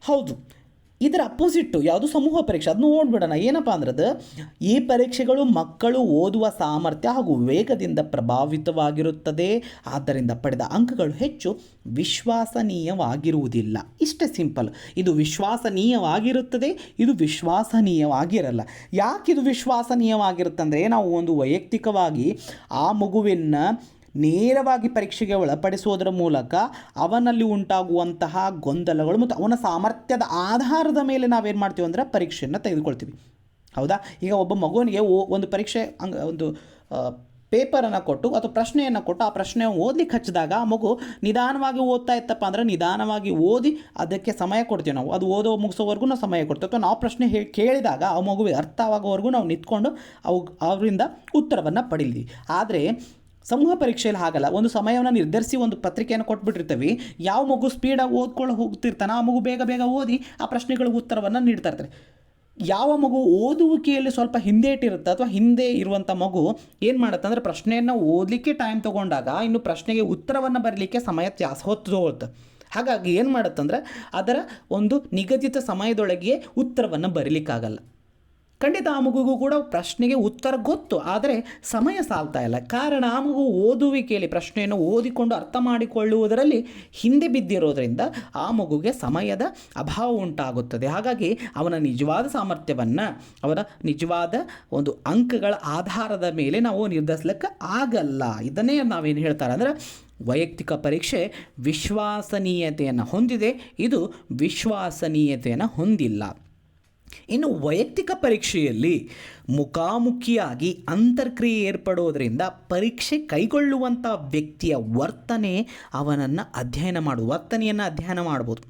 ಹೌದು. ಇದರ ಅಪೋಸಿಟ್ಟು ಯಾವುದು ಸಮೂಹ ಪರೀಕ್ಷೆ? ಅದನ್ನು ನೋಡ್ಬಿಡೋಣ. ಏನಪ್ಪ ಅಂದ್ರದ್ದು ಈ ಪರೀಕ್ಷೆಗಳು ಮಕ್ಕಳು ಓದುವ ಸಾಮರ್ಥ್ಯ ಹಾಗೂ ವೇಗದಿಂದ ಪ್ರಭಾವಿತವಾಗಿರುತ್ತದೆ. ಆದ್ದರಿಂದ ಪಡೆದ ಅಂಕಗಳು ಹೆಚ್ಚು ವಿಶ್ವಾಸನೀಯವಾಗಿರುವುದಿಲ್ಲ. ಇಷ್ಟೇ ಸಿಂಪಲ್ ಇದು ವಿಶ್ವಾಸನೀಯವಾಗಿರುತ್ತದೆ, ಇದು ವಿಶ್ವಾಸನೀಯವಾಗಿರಲ್ಲ. ಯಾಕಿದು ವಿಶ್ವಾಸನೀಯವಾಗಿರುತ್ತೆ ವಿಶ್ವಾಸನೀಯವಾಗಿರುತ್ತಂದರೆ, ನಾವು ಒಂದು ವೈಯಕ್ತಿಕವಾಗಿ ಆ ಮಗುವಿನ ನೇರವಾಗಿ ಪರೀಕ್ಷೆಗೆ ಒಳಪಡಿಸುವುದರ ಮೂಲಕ ಅವನಲ್ಲಿ ಉಂಟಾಗುವಂತಹ ಗೊಂದಲಗಳು ಮತ್ತು ಅವನ ಸಾಮರ್ಥ್ಯದ ಆಧಾರದ ಮೇಲೆ ನಾವೇನು ಮಾಡ್ತೀವಿ ಅಂದರೆ ಪರೀಕ್ಷೆಯನ್ನು ತೆಗೆದುಕೊಳ್ತೀವಿ. ಹೌದಾ? ಈಗ ಒಬ್ಬ ಮಗುವಿಗೆ ಒಂದು ಪರೀಕ್ಷೆ ಅಂಗ ಒಂದು ಪೇಪರನ್ನು ಕೊಟ್ಟು ಅಥವಾ ಪ್ರಶ್ನೆಯನ್ನು ಕೊಟ್ಟು ಆ ಪ್ರಶ್ನೆ ಓದಲಿಕ್ಕೆ ಹಚ್ಚಿದಾಗ ಆ ಮಗು ನಿಧಾನವಾಗಿ ಓದ್ತಾ ಇತ್ತಪ್ಪ ಅಂದರೆ ನಿಧಾನವಾಗಿ ಓದಿ ಅದಕ್ಕೆ ಸಮಯ ಕೊಡ್ತೀವಿ ನಾವು. ಅದು ಓದೋ ಮುಗಿಸೋವರೆಗೂ ನಾವು ಸಮಯ ಕೊಡ್ತೀವಿ. ಅಥವಾ ನಾವು ಪ್ರಶ್ನೆ ಹೇಳಿ ಕೇಳಿದಾಗ ಆ ಮಗುವಿಗೆ ಅರ್ಥವಾಗೋವರೆಗೂ ನಾವು ನಿಂತ್ಕೊಂಡು ಅವು ಅವರಿಂದ ಉತ್ತರವನ್ನು ಪಡೀಲಿ ಆದರೆ ಸಮೂಹ ಪರೀಕ್ಷೆಯಲ್ಲಿ ಹಾಗಲ್ಲ. ಒಂದು ಸಮಯವನ್ನು ನಿರ್ಧರಿಸಿ ಒಂದು ಪತ್ರಿಕೆಯನ್ನು ಕೊಟ್ಬಿಟ್ಟಿರ್ತೀವಿ. ಯಾವ ಮಗು ಸ್ಪೀಡಾಗಿ ಓದ್ಕೊಳ್ಳೋ ಹೋಗ್ತಿರ್ತಾನೆ ಆ ಮಗು ಬೇಗ ಬೇಗ ಓದಿ ಆ ಪ್ರಶ್ನೆಗಳ ಉತ್ತರವನ್ನು ನೀಡ್ತಾ ಇರ್ತಾರೆ. ಯಾವ ಮಗು ಓದುವಿಕೆಯಲ್ಲಿ ಸ್ವಲ್ಪ ಹಿಂದೇಟಿರುತ್ತೆ ಅಥವಾ ಹಿಂದೆ ಇರುವಂಥ ಮಗು ಏನು ಮಾಡುತ್ತೆ ಅಂದರೆ ಪ್ರಶ್ನೆಯನ್ನು ಓದಲಿಕ್ಕೆ ಟೈಮ್ ತೊಗೊಂಡಾಗ ಇನ್ನು ಪ್ರಶ್ನೆಗೆ ಉತ್ತರವನ್ನು ಬರಲಿಕ್ಕೆ ಸಮಯ ತ್ಯಾಸ ಹೊತ್ತು ಹಾಗಾಗಿ ಏನು ಮಾಡುತ್ತಂದ್ರೆ ಅದರ ಒಂದು ನಿಗದಿತ ಸಮಯದೊಳಗೆ ಉತ್ತರವನ್ನು ಬರೀಲಿಕ್ಕಾಗಲ್ಲ. ಖಂಡಿತ ಆ ಮಗುಗೂ ಕೂಡ ಪ್ರಶ್ನೆಗೆ ಉತ್ತರ ಗೊತ್ತು, ಆದರೆ ಸಮಯ ಸಾಲ್ತಾ ಇಲ್ಲ. ಕಾರಣ ಆ ಮಗು ಓದುವಿಕೆಯಲ್ಲಿ ಪ್ರಶ್ನೆಯನ್ನು ಓದಿಕೊಂಡು ಅರ್ಥ ಮಾಡಿಕೊಳ್ಳುವುದರಲ್ಲಿ ಹಿಂದೆ ಬಿದ್ದಿರೋದರಿಂದ ಆ ಮಗುಗೆ ಸಮಯದ ಅಭಾವ ಉಂಟಾಗುತ್ತದೆ. ಹಾಗಾಗಿ ಅವನ ನಿಜವಾದ ಸಾಮರ್ಥ್ಯವನ್ನು, ಅವನ ನಿಜವಾದ ಒಂದು ಅಂಕಗಳ ಆಧಾರದ ಮೇಲೆ ನಾವು ನಿರ್ಧರಿಸ್ಲಿಕ್ಕೆ ಆಗಲ್ಲ. ಇದನ್ನೇ ನಾವೇನು ಹೇಳ್ತಾರೆ ಅಂದರೆ ವೈಯಕ್ತಿಕ ಪರೀಕ್ಷೆ ವಿಶ್ವಾಸನೀಯತೆಯನ್ನು ಹೊಂದಿದೆ. ಇದು ವಿಶ್ವಾಸನೀಯತೆಯನ್ನು ಹೊಂದಿಲ್ಲ. ಇನ್ನು ವೈಯಕ್ತಿಕ ಪರೀಕ್ಷೆಯಲ್ಲಿ ಮುಖಾಮುಖಿಯಾಗಿ ಅಂತರ್ಕ್ರಿಯೆ ಏರ್ಪಡೋದರಿಂದ ಪರೀಕ್ಷೆ ಕೈಗೊಳ್ಳುವಂಥ ವ್ಯಕ್ತಿಯ ವರ್ತನೆ ಅವನನ್ನು ಅಧ್ಯಯನ ಮಾಡುವ ವರ್ತನೆಯನ್ನು ಅಧ್ಯಯನ ಮಾಡ್ಬೋದು.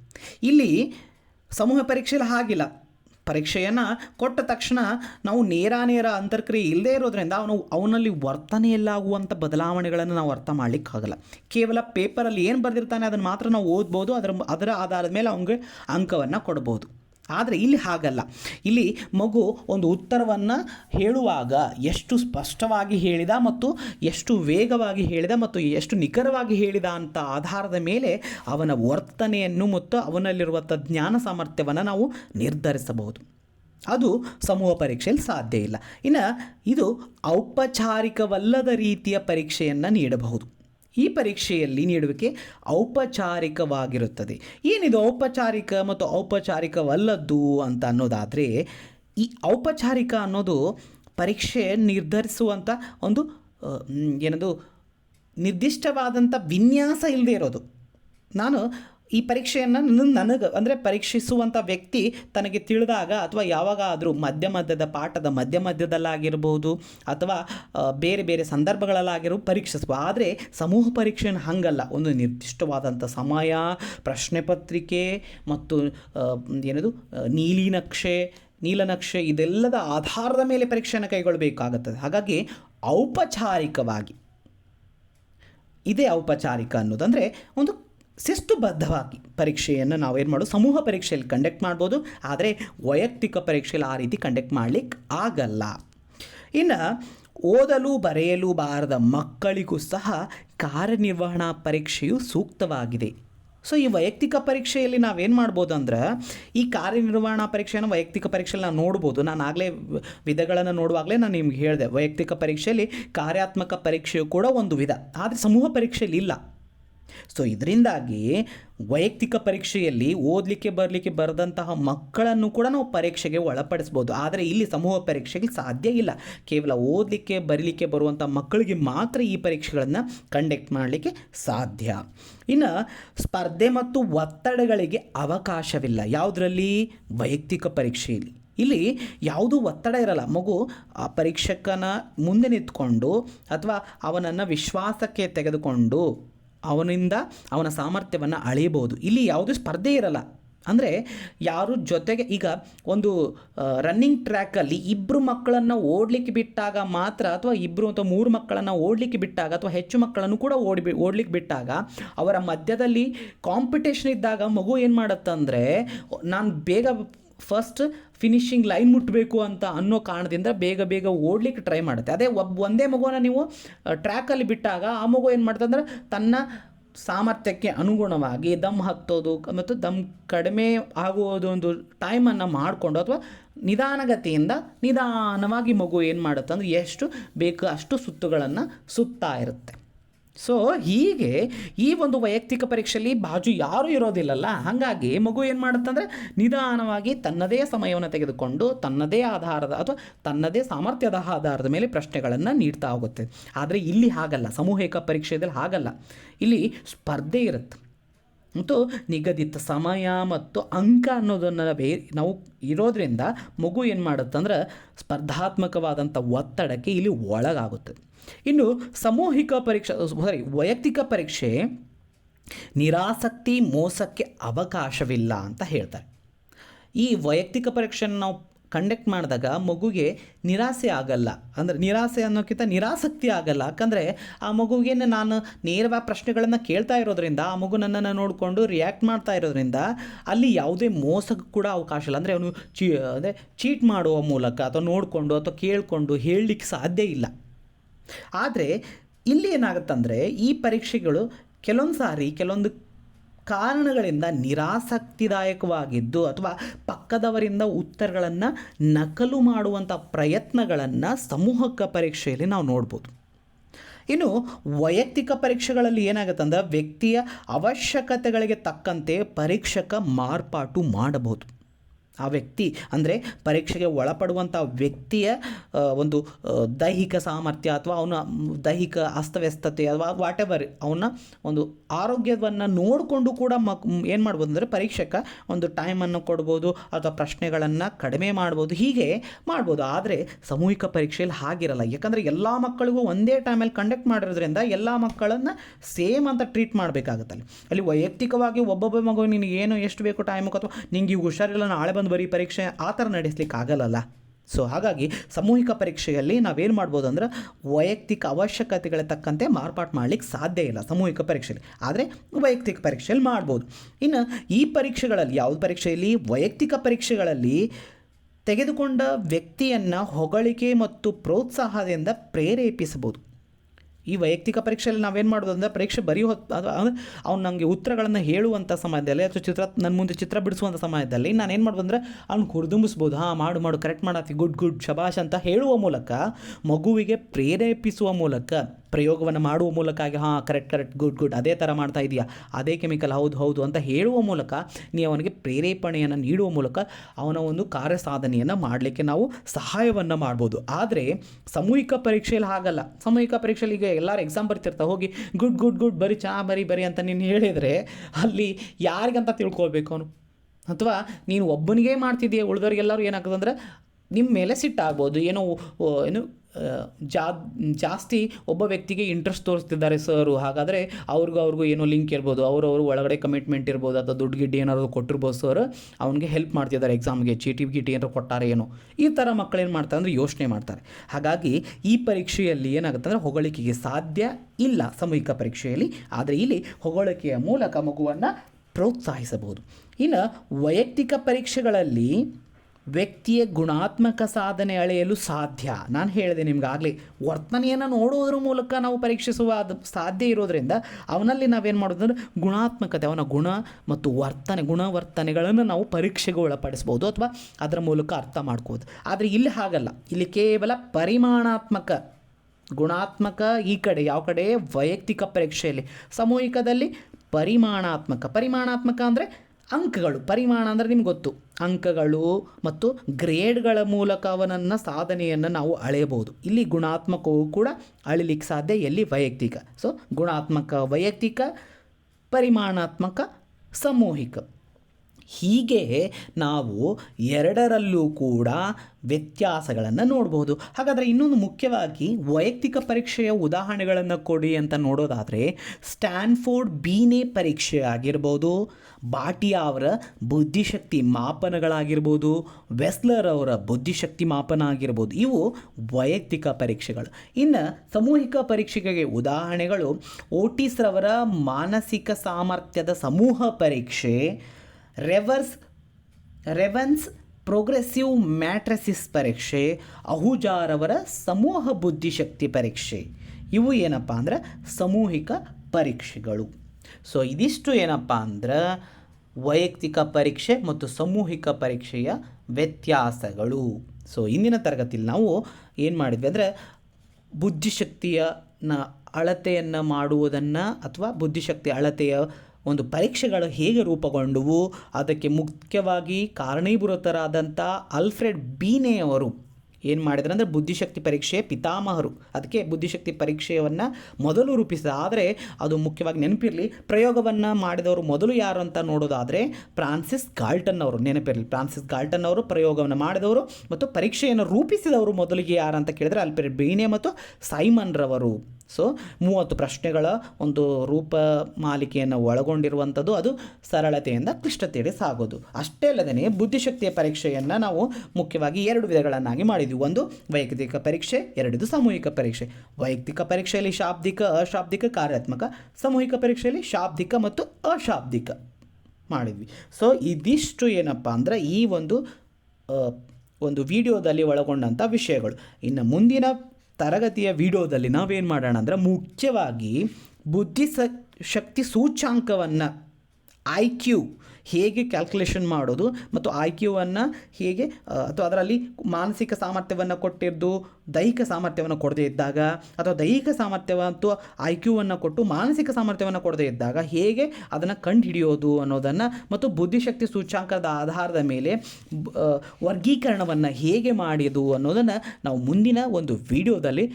ಇಲ್ಲಿ ಸಮೂಹ ಪರೀಕ್ಷೆಯಲ್ಲಿ ಹಾಗಿಲ್ಲ. ಪರೀಕ್ಷೆಯನ್ನು ಕೊಟ್ಟ ತಕ್ಷಣ ನಾವು ನೇರ ನೇರ ಅಂತರ್ಕ್ರಿಯೆ ಇಲ್ಲದೇ ಇರೋದ್ರಿಂದ ಅವನು ಅವನಲ್ಲಿ ವರ್ತನೆಯಲ್ಲಾಗುವಂಥ ಬದಲಾವಣೆಗಳನ್ನು ನಾವು ಅರ್ಥ ಮಾಡಲಿಕ್ಕಾಗಲ್ಲ. ಕೇವಲ ಪೇಪರಲ್ಲಿ ಏನು ಬರೆದಿರ್ತಾನೆ ಅದನ್ನು ಮಾತ್ರ ನಾವು ಓದ್ಬೋದು, ಅದರ ಅದರ ಆಧಾರದ ಮೇಲೆ ಅವನಿಗೆ ಅಂಕವನ್ನು ಕೊಡ್ಬೋದು. ಆದರೆ ಇಲ್ಲಿ ಹಾಗಲ್ಲ. ಇಲ್ಲಿ ಮಗು ಒಂದು ಉತ್ತರವನ್ನು ಹೇಳುವಾಗ ಎಷ್ಟು ಸ್ಪಷ್ಟವಾಗಿ ಹೇಳಿದ ಮತ್ತು ಎಷ್ಟು ವೇಗವಾಗಿ ಹೇಳಿದ ಮತ್ತು ಎಷ್ಟು ನಿಖರವಾಗಿ ಹೇಳಿದ ಅಂತ ಆಧಾರದ ಮೇಲೆ ಅವನ ವರ್ತನೆಯನ್ನು ಮತ್ತು ಅವನಲ್ಲಿರುವಂಥ ಜ್ಞಾನ ಸಾಮರ್ಥ್ಯವನ್ನು ನಾವು ನಿರ್ಧರಿಸಬಹುದು. ಅದು ಸಮೂಹ ಪರೀಕ್ಷೆಯಲ್ಲಿ ಸಾಧ್ಯ ಇಲ್ಲ. ಇನ್ನು ಇದು ಔಪಚಾರಿಕವಲ್ಲದ ರೀತಿಯ ಪರೀಕ್ಷೆಯನ್ನು ನೀಡಬಹುದು. ಈ ಪರೀಕ್ಷೆಯಲ್ಲಿ ನೀಡುವಿಕೆ ಔಪಚಾರಿಕವಾಗಿರುತ್ತದೆ. ಏನಿದು ಔಪಚಾರಿಕ ಮತ್ತು ಔಪಚಾರಿಕವಲ್ಲದ್ದು ಅಂತ ಅನ್ನೋದಾದರೆ, ಈ ಔಪಚಾರಿಕ ಅನ್ನೋದು ಪರೀಕ್ಷೆ ನಿರ್ಧರಿಸುವಂಥ ಒಂದು ಏನದು ನಿರ್ದಿಷ್ಟವಾದಂಥ ವಿನ್ಯಾಸ ಇಲ್ಲದೆ ಇರೋದು. ನಾನು ಈ ಪರೀಕ್ಷೆಯನ್ನು ನನಗೆ, ಅಂದರೆ ಪರೀಕ್ಷಿಸುವಂಥ ವ್ಯಕ್ತಿ ತನಗೆ ತಿಳಿದಾಗ ಅಥವಾ ಯಾವಾಗಾದರೂ ಮಧ್ಯ ಮಧ್ಯದ ಪಾಠದ ಮಧ್ಯ ಮಧ್ಯದಲ್ಲಾಗಿರ್ಬೋದು ಅಥವಾ ಬೇರೆ ಬೇರೆ ಸಂದರ್ಭಗಳಲ್ಲಾಗಿರೋ ಪರೀಕ್ಷಿಸುವ ಆದರೆ ಸಮೂಹ ಪರೀಕ್ಷೆಯನ್ನು ಹಾಗಲ್ಲ. ಒಂದು ನಿರ್ದಿಷ್ಟವಾದಂಥ ಸಮಯ, ಪ್ರಶ್ನೆ ಪತ್ರಿಕೆ ಮತ್ತು ಏನದು ನೀಲಿ ನಕ್ಷೆ ನೀಲನಕ್ಷೆ ಇದೆಲ್ಲದ ಆಧಾರದ ಮೇಲೆ ಪರೀಕ್ಷೆಯನ್ನು ಕೈಗೊಳ್ಳಬೇಕಾಗುತ್ತದೆ ಹಾಗಾಗಿ ಔಪಚಾರಿಕವಾಗಿ, ಇದೇ ಔಪಚಾರಿಕ ಅನ್ನೋದಂದರೆ ಒಂದು ಶಿಸ್ತುಬದ್ಧವಾಗಿ ಪರೀಕ್ಷೆಯನ್ನು ನಾವು ಏನು ಮಾಡೋದು ಸಮೂಹ ಪರೀಕ್ಷೆಯಲ್ಲಿ ಕಂಡಕ್ಟ್ ಮಾಡ್ಬೋದು. ಆದರೆ ವೈಯಕ್ತಿಕ ಪರೀಕ್ಷೆಯಲ್ಲಿ ಆ ರೀತಿ ಕಂಡಕ್ಟ್ ಮಾಡಲಿಕ್ಕೆ ಆಗಲ್ಲ. ಇನ್ನು ಓದಲು ಬರೆಯಲು ಬಾರದ ಮಕ್ಕಳಿಗೂ ಸಹ ಕಾರ್ಯನಿರ್ವಹಣಾ ಪರೀಕ್ಷೆಯು ಸೂಕ್ತವಾಗಿದೆ. ಸೊ ಈ ವೈಯಕ್ತಿಕ ಪರೀಕ್ಷೆಯಲ್ಲಿ ನಾವೇನು ಮಾಡ್ಬೋದು ಅಂದ್ರೆ, ಈ ಕಾರ್ಯನಿರ್ವಹಣಾ ಪರೀಕ್ಷೆಯನ್ನು ವೈಯಕ್ತಿಕ ಪರೀಕ್ಷೆಯಲ್ಲಿ ನಾವು ನೋಡ್ಬೋದು. ನಾನು ಆಗಲೇ ವಿಧಗಳನ್ನು ನೋಡುವಾಗಲೇ ನಾನು ನಿಮ್ಗೆ ಹೇಳಿದೆ, ವೈಯಕ್ತಿಕ ಪರೀಕ್ಷೆಯಲ್ಲಿ ಕಾರ್ಯಾತ್ಮಕ ಪರೀಕ್ಷೆಯು ಕೂಡ ಒಂದು ವಿಧ. ಆದರೆ ಸಮೂಹ ಪರೀಕ್ಷೆಯಲ್ಲಿ ಇಲ್ಲ. ಸೊ ಇದರಿಂದಾಗಿ ವೈಯಕ್ತಿಕ ಪರೀಕ್ಷೆಯಲ್ಲಿ ಓದಲಿಕ್ಕೆ ಬರಲಿಕ್ಕೆ ಬರೆದಂತಹ ಮಕ್ಕಳನ್ನು ಕೂಡ ನಾವು ಪರೀಕ್ಷೆಗೆ ಒಳಪಡಿಸ್ಬೋದು. ಆದರೆ ಇಲ್ಲಿ ಸಮೂಹ ಪರೀಕ್ಷೆಗೆ ಸಾಧ್ಯ ಇಲ್ಲ. ಕೇವಲ ಓದಲಿಕ್ಕೆ, ಬರೀಲಿಕ್ಕೆ ಬರುವಂಥ ಮಕ್ಕಳಿಗೆ ಮಾತ್ರ ಈ ಪರೀಕ್ಷೆಗಳನ್ನು ಕಂಡಕ್ಟ್ ಮಾಡಲಿಕ್ಕೆ ಸಾಧ್ಯ. ಇನ್ನು ಸ್ಪರ್ಧೆ ಮತ್ತು ಒತ್ತಡಗಳಿಗೆ ಅವಕಾಶವಿಲ್ಲ. ಯಾವುದರಲ್ಲಿ? ವೈಯಕ್ತಿಕ ಪರೀಕ್ಷೆಯಲ್ಲಿ. ಇಲ್ಲಿ ಯಾವುದೂ ಒತ್ತಡ ಇರಲ್ಲ. ಮಗು ಆ ಪರೀಕ್ಷಕನ ಮುಂದೆ ನಿಂತ್ಕೊಂಡು ಅಥವಾ ಅವನನ್ನು ವಿಶ್ವಾಸಕ್ಕೆ ತೆಗೆದುಕೊಂಡು ಅವನಿಂದ ಅವನ ಸಾಮರ್ಥ್ಯವನ್ನು ಅಳೆಯಬಹುದು. ಇಲ್ಲಿ ಯಾವುದೇ ಸ್ಪರ್ಧೆ ಇರಲ್ಲ. ಅಂದರೆ ಯಾರು ಜೊತೆಗೆ ಈಗ ಒಂದು ರನ್ನಿಂಗ್ ಟ್ರ್ಯಾಕಲ್ಲಿ ಇಬ್ಬರು ಮಕ್ಕಳನ್ನು ಓಡಲಿಕ್ಕೆ ಬಿಟ್ಟಾಗ ಮಾತ್ರ ಅಥವಾ ಇಬ್ಬರು ಅಥವಾ ಮೂರು ಮಕ್ಕಳನ್ನು ಓಡಲಿಕ್ಕೆ ಬಿಟ್ಟಾಗ ಅಥವಾ ಹೆಚ್ಚು ಮಕ್ಕಳನ್ನು ಕೂಡ ಓಡಿ ಓಡಲಿಕ್ಕೆ ಬಿಟ್ಟಾಗ ಅವರ ಮಧ್ಯದಲ್ಲಿ ಕಾಂಪಿಟೇಷನ್ ಇದ್ದಾಗ ಮಗು ಏನು ಮಾಡುತ್ತಂದರೆ, ನಾನು ಬೇಗ ಫಸ್ಟ್ ಫಿನಿಶಿಂಗ್ ಲೈನ್ ಮುಟ್ಟಬೇಕು ಅಂತ ಅನ್ನೋ ಕಾರಣದಿಂದ ಬೇಗ ಬೇಗ ಓಡಲಿಕ್ಕೆ ಟ್ರೈ ಮಾಡುತ್ತೆ. ಅದೇ ಒಬ್ಬ ಒಂದೇ ಮಗುವನ್ನು ನೀವು ಟ್ರ್ಯಾಕಲ್ಲಿ ಬಿಟ್ಟಾಗ ಆ ಮಗು ಏನು ಮಾಡ್ತಂದ್ರೆ ತನ್ನ ಸಾಮರ್ಥ್ಯಕ್ಕೆ ಅನುಗುಣವಾಗಿ ದಮ್ ಹತ್ತೋದು ಮತ್ತು ದಮ್ ಕಡಿಮೆ ಆಗುವುದು ಒಂದು ಟೈಮನ್ನು ಮಾಡಿಕೊಂಡು ಅಥವಾ ನಿಧಾನಗತಿಯಿಂದ ನಿಧಾನವಾಗಿ ಮಗು ಏನು ಮಾಡುತ್ತೆ ಅಂದರೆ ಎಷ್ಟು ಬೇಕು ಅಷ್ಟು ಸುತ್ತುಗಳನ್ನು ಸುತ್ತಾ ಇರುತ್ತೆ. ಸೊ ಹೀಗೆ ಈ ಒಂದು ವೈಯಕ್ತಿಕ ಪರೀಕ್ಷೆಯಲ್ಲಿ ಬಾಜು ಯಾರೂ ಇರೋದಿಲ್ಲಲ್ಲ. ಹಾಗಾಗಿ ಮಗು ಏನು ಮಾಡುತ್ತಂದರೆ ನಿಧಾನವಾಗಿ ತನ್ನದೇ ಸಮಯವನ್ನು ತೆಗೆದುಕೊಂಡು ತನ್ನದೇ ಆಧಾರದ ಅಥವಾ ತನ್ನದೇ ಸಾಮರ್ಥ್ಯದ ಆಧಾರದ ಮೇಲೆ ಪ್ರಶ್ನೆಗಳನ್ನು ನೀಡ್ತಾ ಹೋಗುತ್ತೆ. ಆದರೆ ಇಲ್ಲಿ ಹಾಗಲ್ಲ. ಸಾಮೂಹಿಕ ಪರೀಕ್ಷೆಯಲ್ಲಿ ಹಾಗಲ್ಲ. ಇಲ್ಲಿ ಸ್ಪರ್ಧೆ ಇರುತ್ತೆ. ಮತ್ತು ನಿಗದಿತ ಸಮಯ ಮತ್ತು ಅಂಕ ಅನ್ನೋದನ್ನು ಬೇ, ನಾವು ಇರೋದ್ರಿಂದ ಮಗು ಏನು ಮಾಡುತ್ತಂದ್ರೆ ಸ್ಪರ್ಧಾತ್ಮಕವಾದಂಥ ಒತ್ತಡಕ್ಕೆ ಇಲ್ಲಿ ಒಳಗಾಗುತ್ತದೆ ಇನ್ನು ಸಾಮೂಹಿಕ ಪರೀಕ್ಷೆ ಸಾರಿ ವೈಯಕ್ತಿಕ ಪರೀಕ್ಷೆ ನಿರಾಸಕ್ತಿ, ಮೋಸಕ್ಕೆ ಅವಕಾಶವಿಲ್ಲ ಅಂತ ಹೇಳ್ತಾರೆ. ಈ ವೈಯಕ್ತಿಕ ಪರೀಕ್ಷೆಯನ್ನು ನಾವು ಕಂಡಕ್ಟ್ ಮಾಡಿದಾಗ ಮಗುಗೆ ನಿರಾಸೆ ಆಗಲ್ಲ. ಅಂದರೆ ನಿರಾಸೆ ಅನ್ನೋಕ್ಕಿಂತ ನಿರಾಸಕ್ತಿ ಆಗಲ್ಲ. ಯಾಕಂದರೆ ಆ ಮಗುಗೆ ನಾನು ನೇರವಾಗಿ ಪ್ರಶ್ನೆಗಳನ್ನು ಕೇಳ್ತಾ ಇರೋದ್ರಿಂದ, ಆ ಮಗು ನನ್ನನ್ನು ನೋಡಿಕೊಂಡು ರಿಯಾಕ್ಟ್ ಮಾಡ್ತಾ ಇರೋದ್ರಿಂದ ಅಲ್ಲಿ ಯಾವುದೇ ಮೋಸಕ್ಕೆ ಕೂಡ ಅವಕಾಶ ಇಲ್ಲ. ಅಂದರೆ ಅವನು ಚೀ ಅಂದರೆ ಚೀಟ್ ಮಾಡುವ ಮೂಲಕ ಅಥವಾ ನೋಡಿಕೊಂಡು ಅಥವಾ ಕೇಳಿಕೊಂಡು ಹೇಳಲಿಕ್ಕೆ ಸಾಧ್ಯ ಇಲ್ಲ. ಆದರೆ ಇಲ್ಲಿ ಏನಾಗುತ್ತಂದರೆ ಈ ಪರೀಕ್ಷೆಗಳು ಕೆಲವೊಂದು ಸಾರಿ ಕೆಲವೊಂದು ಕಾರಣಗಳಿಂದ ನಿರಾಸಕ್ತಿದಾಯಕವಾಗಿದ್ದು ಅಥವಾ ಪಕ್ಕದವರಿಂದ ಉತ್ತರಗಳನ್ನು ನಕಲು ಮಾಡುವಂಥ ಪ್ರಯತ್ನಗಳನ್ನು ಸಮೂಹಕ ಪರೀಕ್ಷೆಯಲ್ಲಿ ನಾವು ನೋಡ್ಬೋದು. ಇನ್ನು ವೈಯಕ್ತಿಕ ಪರೀಕ್ಷೆಗಳಲ್ಲಿ ಏನಾಗುತ್ತೆ ಅಂದ್ರೆ ವ್ಯಕ್ತಿಯ ಅವಶ್ಯಕತೆಗಳಿಗೆ ತಕ್ಕಂತೆ ಪರೀಕ್ಷಕ ಮಾರ್ಪಾಟು ಮಾಡಬಹುದು. ಆ ವ್ಯಕ್ತಿ ಅಂದರೆ ಪರೀಕ್ಷೆಗೆ ಒಳಪಡುವಂಥ ವ್ಯಕ್ತಿಯ ಒಂದು ದೈಹಿಕ ಸಾಮರ್ಥ್ಯ ಅಥವಾ ಅವನ ದೈಹಿಕ ಅಸ್ತವ್ಯಸ್ತತೆ ಅಥವಾ ವಾಟ್ ಎವರ್ ಅವನ ಒಂದು ಆರೋಗ್ಯವನ್ನು ನೋಡಿಕೊಂಡು ಕೂಡ ಮಕ್ ಏನು ಮಾಡ್ಬೋದು ಅಂದರೆ ಪರೀಕ್ಷಕ ಒಂದು ಟೈಮನ್ನು ಕೊಡ್ಬೋದು ಅಥವಾ ಪ್ರಶ್ನೆಗಳನ್ನು ಕಡಿಮೆ ಮಾಡ್ಬೋದು, ಹೀಗೆ ಮಾಡ್ಬೋದು. ಆದರೆ ಸಾಮೂಹಿಕ ಪರೀಕ್ಷೆಯಲ್ಲಿ ಹಾಗಿರಲ್ಲ. ಯಾಕಂದರೆ ಎಲ್ಲ ಮಕ್ಕಳಿಗೂ ಒಂದೇ ಟೈಮಲ್ಲಿ ಕಂಡಕ್ಟ್ ಮಾಡಿರೋದ್ರಿಂದ ಎಲ್ಲ ಮಕ್ಕಳನ್ನು ಸೇಮ್ ಅಂತ ಟ್ರೀಟ್ ಮಾಡಬೇಕಾಗುತ್ತಲ್ಲ. ಅಲ್ಲಿ ವೈಯಕ್ತಿಕವಾಗಿ ಒಬ್ಬೊಬ್ಬ ಮಗು ನಿನಗೆ ಏನು ಎಷ್ಟು ಬೇಕು ಟೈಮು ಅಥವಾ, ನಿಂಗೆ ಈಗ ಹುಷಾರಿಲ್ಲ, ನಾಳೆ ಬಂದು ಬರೀ ಪರೀಕ್ಷೆ. ಆ ಥರ ನಡೆಸ್ಲಿಕ್ಕೆ ಆಗಲ್ಲಲ್ಲ ಸೊ ಹಾಗಾಗಿ ಸಾಮೂಹಿಕ ಪರೀಕ್ಷೆಯಲ್ಲಿ ನಾವೇನು ಮಾಡ್ಬೋದು ಅಂದ್ರೆ ವೈಯಕ್ತಿಕ ಅವಶ್ಯಕತೆಗಳ ತಕ್ಕಂತೆ ಮಾರ್ಪಾಟು ಮಾಡಲಿಕ್ಕೆ ಸಾಧ್ಯ ಇಲ್ಲ ಸಾಮೂಹಿಕ ಪರೀಕ್ಷೆಯಲ್ಲಿ ಆದರೆ ವೈಯಕ್ತಿಕ ಪರೀಕ್ಷೆಯಲ್ಲಿ ಮಾಡ್ಬೋದು. ಇನ್ನು ಈ ಪರೀಕ್ಷೆಗಳಲ್ಲಿ, ಯಾವುದು ಪರೀಕ್ಷೆಯಲ್ಲಿ? ವೈಯಕ್ತಿಕ ಪರೀಕ್ಷೆಗಳಲ್ಲಿ ತೆಗೆದುಕೊಂಡ ವ್ಯಕ್ತಿಯನ್ನು ಹೊಗಳಿಕೆ ಮತ್ತು ಪ್ರೋತ್ಸಾಹದಿಂದ ಪ್ರೇರೇಪಿಸಬಹುದು. ಈ ವೈಯಕ್ತಿಕ ಪರೀಕ್ಷೆಯಲ್ಲಿ ನಾವೇನು ಮಾಡೋದು ಅಂದರೆ ಪರೀಕ್ಷೆ ಬರೀ ಹೊತ್ತು ಅದು ಅವ್ನು ನನಗೆ ಉತ್ತರಗಳನ್ನು ಹೇಳುವಂಥ ಸಮಯದಲ್ಲಿ ಅಥವಾ ಚಿತ್ರ ನನ್ನ ಮುಂದೆ ಚಿತ್ರ ಬಿಡಿಸುವಂಥ ಸಮಯದಲ್ಲಿ ನಾನು ಏನು ಮಾಡ್ಬೋದು ಅಂದರೆ ಅವ್ನು ಹುರಿದುಂಬಿಸ್ಬೋದು, ಹಾಂ, ಮಾಡು ಮಾಡು ಕರೆಕ್ಟ್ ಮಾಡತ್ತಿ ಗುಡ್ ಗುಡ್ ಶಬಾಷ್ ಅಂತ ಹೇಳುವ ಮೂಲಕ ಮಗುವಿಗೆ ಪ್ರೇರೇಪಿಸುವ ಮೂಲಕ ಪ್ರಯೋಗವನ್ನು ಮಾಡುವ ಮೂಲಕ ಆಗಿ ಹಾಂ ಕರೆಕ್ಟ್ ಕರೆಕ್ಟ್ ಗುಡ್ ಗುಡ್ ಅದೇ ಥರ ಮಾಡ್ತಾ ಇದೆಯಾ? ಅದೇ ಕೆಮಿಕಲ್ ಹೌದು ಹೌದು ಅಂತ ಹೇಳುವ ಮೂಲಕ ನೀವು ಅವನಿಗೆ ಪ್ರೇರೇಪಣೆಯನ್ನು ನೀಡುವ ಮೂಲಕ ಅವನ ಒಂದು ಕಾರ್ಯ ಸಾಧನೆಯನ್ನು ಮಾಡಲಿಕ್ಕೆ ನಾವು ಸಹಾಯವನ್ನು ಮಾಡ್ಬೋದು. ಆದರೆ, ಸಾಮೂಹಿಕ ಪರೀಕ್ಷೆಯಲ್ಲಿ ಹಾಗಲ್ಲ. ಸಾಮೂಹಿಕ ಪರೀಕ್ಷೆಯಲ್ಲಿ ಈಗ ಎಲ್ಲರೂ ಎಕ್ಸಾಮ್ ಬರ್ತಿರ್ತಾ, ಹೋಗಿ ಗುಡ್ ಗುಡ್ ಗುಡ್ ಬರೀ ಚಾ, ಬರಿ ಬರಿ ಅಂತ ನೀನು ಹೇಳಿದರೆ, ಅಲ್ಲಿ ಯಾರಿಗಂತ ತಿಳ್ಕೊಳ್ಬೇಕು ಅವನು? ಅಥವಾ, ನೀನು ಒಬ್ಬನಿಗೇ ಮಾಡ್ತಿದ್ದೀಯ? ಉಳಿದವ್ರಿಗೆಲ್ಲರೂ ಏನಾಗ್ತದೆ ಅಂದರೆ ನಿಮ್ಮ ಮೇಲೆ ಸಿಟ್ಟಾಗ್ಬೋದು. ಏನೋ ಏನು ಜಾ ಜಾಸ್ತಿ ಒಬ್ಬ ವ್ಯಕ್ತಿಗೆ ಇಂಟ್ರೆಸ್ಟ್ ತೋರಿಸ್ತಿದ್ದಾರೆ ಸರು ಹಾಗಾದರೆ ಅವ್ರಿಗೂ ಅವ್ರಿಗೂ ಏನೋ ಲಿಂಕ್ ಇರ್ಬೋದು. ಅವ್ರವ್ರು ಒಳಗಡೆ ಕಮಿಟ್ಮೆಂಟ್ ಇರ್ಬೋದು. ಅಥವಾ ದುಡ್ಡು, ಗಿಡ್ಡು ಏನಾದ್ರು ಕೊಟ್ಟಿರ್ಬೋದು ಸರ್ ಅವ್ನಿಗೆ ಹೆಲ್ಪ್ ಮಾಡ್ತಿದ್ದಾರೆ ಎಕ್ಸಾಮ್ಗೆ ಚೀಟಿ, ಗೀಟಿ ಏನಾರು ಕೊಟ್ಟಾರೆ ಏನೋ. ಈ ಥರ ಮಕ್ಕಳು ಏನು ಮಾಡ್ತಾರೆ ಅಂದರೆ ಯೋಚನೆ ಮಾಡ್ತಾರೆ. ಹಾಗಾಗಿ ಈ ಪರೀಕ್ಷೆಯಲ್ಲಿ ಏನಾಗುತ್ತೆ ಅಂದರೆ ಹೊಗಳಿಕೆಗೆ ಸಾಧ್ಯ ಇಲ್ಲ ಸಾಮೂಹಿಕ ಪರೀಕ್ಷೆಯಲ್ಲಿ. ಆದರೆ ಇಲ್ಲಿ ಹೊಗಳಿಕೆಯ ಮೂಲಕ ಮಗುವನ್ನು ಪ್ರೋತ್ಸಾಹಿಸಬಹುದು. ಇನ್ನು ವೈಯಕ್ತಿಕ ಪರೀಕ್ಷೆಗಳಲ್ಲಿ ವ್ಯಕ್ತಿಯ ಗುಣಾತ್ಮಕ ಸಾಧನೆ ಅಳೆಯಲು ಸಾಧ್ಯ. ನಾನು ಹೇಳಿದೆ ನಿಮ್ಗಾಗಲಿ, ವರ್ತನೆಯನ್ನು ನೋಡುವುದರ ಮೂಲಕ ನಾವು ಪರೀಕ್ಷಿಸುವ ಅದು ಸಾಧ್ಯ ಇರೋದರಿಂದ ಅವನಲ್ಲಿ ನಾವೇನು ಮಾಡೋದಂದ್ರೆ ಗುಣಾತ್ಮಕತೆ, ಅವನ ಗುಣ ಮತ್ತು ವರ್ತನೆ, ಗುಣವರ್ತನೆಗಳನ್ನು ನಾವು ಪರೀಕ್ಷೆಗೆ ಒಳಪಡಿಸ್ಬೋದು ಅಥವಾ ಅದರ ಮೂಲಕ ಅರ್ಥ ಮಾಡ್ಕೋದು ಆದರೆ ಇಲ್ಲಿ ಹಾಗಲ್ಲ. ಇಲ್ಲಿ ಕೇವಲ ಪರಿಮಾಣಾತ್ಮಕ, ಗುಣಾತ್ಮಕ ಈ ಕಡೆ, ಯಾವ ಕಡೆ? ವೈಯಕ್ತಿಕ ಪರೀಕ್ಷೆಯಲ್ಲಿ. ಸಾಮೂಹಿಕದಲ್ಲಿ ಪರಿಮಾಣಾತ್ಮಕ. ಪರಿಮಾಣಾತ್ಮಕ ಅಂದರೆ ಅಂಕಗಳು. ಪರಿಮಾಣ ಅಂದರೆ ನಿಮ್ಗೆ ಗೊತ್ತು. ಅಂಕಗಳು ಮತ್ತು ಗ್ರೇಡ್ಗಳ ಮೂಲಕ ಅವನನ್ನು ಸಾಧನೆಯನ್ನು ನಾವು ಅಳೆಯಬಹುದು. ಇಲ್ಲಿ ಗುಣಾತ್ಮಕವೂ ಕೂಡ ಅಳಿಲಿಕ್ಕೆ ಸಾಧ್ಯ, ಎಲ್ಲಿ ವೈಯಕ್ತಿಕ. ಸೊ ಗುಣಾತ್ಮಕ ವೈಯಕ್ತಿಕ, ಪರಿಮಾಣಾತ್ಮಕ, ಸಾಮೂಹಿಕ. ಹೀಗೆ ನಾವು ಎರಡರಲ್ಲೂ ಕೂಡ ವ್ಯತ್ಯಾಸಗಳನ್ನು ನೋಡ್ಬೋದು. ಹಾಗಾದರೆ ಇನ್ನೊಂದು ಮುಖ್ಯವಾಗಿ ವೈಯಕ್ತಿಕ ಪರೀಕ್ಷೆಯ ಉದಾಹರಣೆಗಳನ್ನು ಕೊಡಿ ಅಂತ ನೋಡೋದಾದರೆ ಸ್ಟ್ಯಾನ್ಫೋರ್ಡ್ ಬೀನೆ ಪರೀಕ್ಷೆ ಆಗಿರ್ಬೋದು ಬಾಟಿಯಾ ಅವರ ಬುದ್ಧಿಶಕ್ತಿ ಮಾಪನಗಳಾಗಿರ್ಬೋದು, ವೆಸ್ಲರ್ ಅವರ ಬುದ್ಧಿಶಕ್ತಿ ಮಾಪನ ಆಗಿರ್ಬೋದು, ಇವು ವೈಯಕ್ತಿಕ ಪರೀಕ್ಷೆಗಳು. ಇನ್ನು ಸಾಮೂಹಿಕ ಪರೀಕ್ಷೆಗೆ ಉದಾಹರಣೆಗಳು ಓಟಿಸ್ರವರ ಮಾನಸಿಕ ಸಾಮರ್ಥ್ಯದ ಸಮೂಹ ಪರೀಕ್ಷೆ ರೆವರ್ಸ್, ರೆವನ್ಸ್ ಪ್ರೋಗ್ರೆಸಿವ್ ಮ್ಯಾಟ್ರಸಿಸ್ ಪರೀಕ್ಷೆ, ಅಹುಜಾರವರ ಸಮೂಹ ಬುದ್ಧಿಶಕ್ತಿ ಪರೀಕ್ಷೆ. ಇವು ಏನಪ್ಪ ಅಂದ್ರೆ ಸಾಮೂಹಿಕ ಪರೀಕ್ಷೆಗಳು. ಸೊ ಇದಿಷ್ಟು ಏನಪ್ಪ ಅಂದ್ರೆ ವೈಯಕ್ತಿಕ ಪರೀಕ್ಷೆ ಮತ್ತು ಸಾಮೂಹಿಕ ಪರೀಕ್ಷೆಯ ವ್ಯತ್ಯಾಸಗಳು. ಸೊ ಇಂದಿನ ತರಗತಿಯಲ್ಲಿ ನಾವು ಏನು ಮಾಡಿದ್ವಿ ಅಂದರೆ ಬುದ್ಧಿಶಕ್ತಿಯ ನ ಅಳತೆಯನ್ನು ಮಾಡುವುದನ್ನು ಅಥವಾ ಬುದ್ಧಿಶಕ್ತಿ ಅಳತೆಯ ಒಂದು ಪರೀಕ್ಷೆಗಳು ಹೇಗೆ ರೂಪುಗೊಂಡವು? ಅದಕ್ಕೆ ಮುಖ್ಯವಾಗಿ ಕಾರಣೀಭೂತರಾದಂಥ ಅಲ್ಫ್ರೆಡ್ ಬೀನೆ ಅವರು ಏನು ಮಾಡಿದ್ರು ಅಂದರೆ ಬುದ್ಧಿಶಕ್ತಿ ಪರೀಕ್ಷೆ ಪಿತಾಮಹರು. ಅದಕ್ಕೆ ಬುದ್ಧಿಶಕ್ತಿ ಪರೀಕ್ಷೆಯನ್ನು ಮೊದಲು ರೂಪಿಸಿದ. ಆದರೆ ಅದು ಮುಖ್ಯವಾಗಿ ನೆನಪಿರಲಿ, ಪ್ರಯೋಗವನ್ನು ಮಾಡಿದವರು ಮೊದಲು ಯಾರು ಅಂತ ನೋಡೋದಾದರೆ ಫ್ರಾನ್ಸಿಸ್ ಗಾಲ್ಟನ್ ಅವರು. ನೆನಪಿರಲಿ, ಫ್ರಾನ್ಸಿಸ್ ಗಾಲ್ಟನ್ ಅವರು ಪ್ರಯೋಗವನ್ನು ಮಾಡಿದವರು ಮತ್ತು ಪರೀಕ್ಷೆಯನ್ನು ರೂಪಿಸಿದವರು ಮೊದಲಿಗೆ ಯಾರು ಅಂತ ಕೇಳಿದರೆ ಅಲ್ಫ್ರೆಡ್ ಬೀನೆ ಮತ್ತು ಸೈಮನ್ ರವರು. ಸೊ ಮೂವತ್ತು ಪ್ರಶ್ನೆಗಳ ಒಂದು ರೂಪ ಮಾಲಿಕೆಯನ್ನು ಒಳಗೊಂಡಿರುವಂಥದ್ದು ಅದು ಸರಳತೆಯಿಂದ ಕ್ಲಿಷ್ಟತೆಯಡೆ ಸಾಗೋದು. ಅಷ್ಟೇ ಅಲ್ಲದೇ ಬುದ್ಧಿಶಕ್ತಿಯ ಪರೀಕ್ಷೆಯನ್ನು ನಾವು ಮುಖ್ಯವಾಗಿ ಎರಡು ವಿಧಗಳನ್ನಾಗಿ ಮಾಡಿದ್ವಿ. ಒಂದು, ವೈಯಕ್ತಿಕ ಪರೀಕ್ಷೆ ಎರಡಿದು ಸಾಮೂಹಿಕ ಪರೀಕ್ಷೆ. ವೈಯಕ್ತಿಕ ಪರೀಕ್ಷೆಯಲ್ಲಿ ಶಾಬ್ದಿಕ, ಅಶಾಬ್ದಿಕ, ಕಾರ್ಯಾತ್ಮಕ, ಸಾಮೂಹಿಕ ಪರೀಕ್ಷೆಯಲ್ಲಿ ಶಾಬ್ದಿಕ ಮತ್ತು ಅಶಾಬ್ದಿಕ ಮಾಡಿದ್ವಿ. ಸೊ ಇದಿಷ್ಟು ಏನಪ್ಪ ಅಂದರೆ ಈ ಒಂದು ಒಂದು ವಿಡಿಯೋದಲ್ಲಿ ಒಳಗೊಂಡಂಥ ವಿಷಯಗಳು. ಇನ್ನು ಮುಂದಿನ ತರಗತಿಯ ವಿಡಿಯೋದಲ್ಲಿ ನಾವೇನು ಮಾಡೋಣ ಅಂದರೆ ಮುಖ್ಯವಾಗಿ ಬುದ್ಧಿ ಶಕ್ತಿ ಸೂಚ್ಯಾಂಕವನ್ನು ಐ ಕ್ಯೂ ಹೇಗೆ ಕ್ಯಾಲ್ಕುಲೇಷನ್ ಮಾಡೋದು ಮತ್ತು ಐ ಕ್ಯೂವನ್ನು ಹೇಗೆ ಅಥವಾ ಅದರಲ್ಲಿ ಮಾನಸಿಕ ಸಾಮರ್ಥ್ಯವನ್ನು ಕೊಟ್ಟಿದ್ದು ದೈಹಿಕ ಸಾಮರ್ಥ್ಯವನ್ನು ಕೊಡದೇ ಇದ್ದಾಗ, ಅಥವಾ ದೈಹಿಕ ಸಾಮರ್ಥ್ಯವಂತೂ ಐ ಕ್ಯೂವನ್ನು ಕೊಟ್ಟು ಮಾನಸಿಕ ಸಾಮರ್ಥ್ಯವನ್ನು ಕೊಡದೇ ಇದ್ದಾಗ ಹೇಗೆ ಅದನ್ನು ಕಂಡುಹಿಡಿಯೋದು ಅನ್ನೋದನ್ನು ಮತ್ತು ಬುದ್ಧಿಶಕ್ತಿ ಸೂಚ್ಯಾಂಕದ ಆಧಾರದ ಮೇಲೆ ವರ್ಗೀಕರಣವನ್ನು ಹೇಗೆ ಮಾಡಿದು ಅನ್ನೋದನ್ನು ನಾವು ಮುಂದಿನ ಒಂದು ವಿಡಿಯೋದಲ್ಲಿ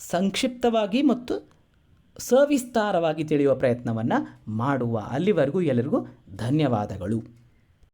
ಸಂಕ್ಷಿಪ್ತವಾಗಿ ಮತ್ತು ಸವಿಸ್ತಾರವಾಗಿ ತಿಳಿಯುವ ಪ್ರಯತ್ನವನ್ನು ಮಾಡುವ ಅಲ್ಲಿವರೆಗೂ ಎಲ್ಲರಿಗೂ ಧನ್ಯವಾದಗಳು.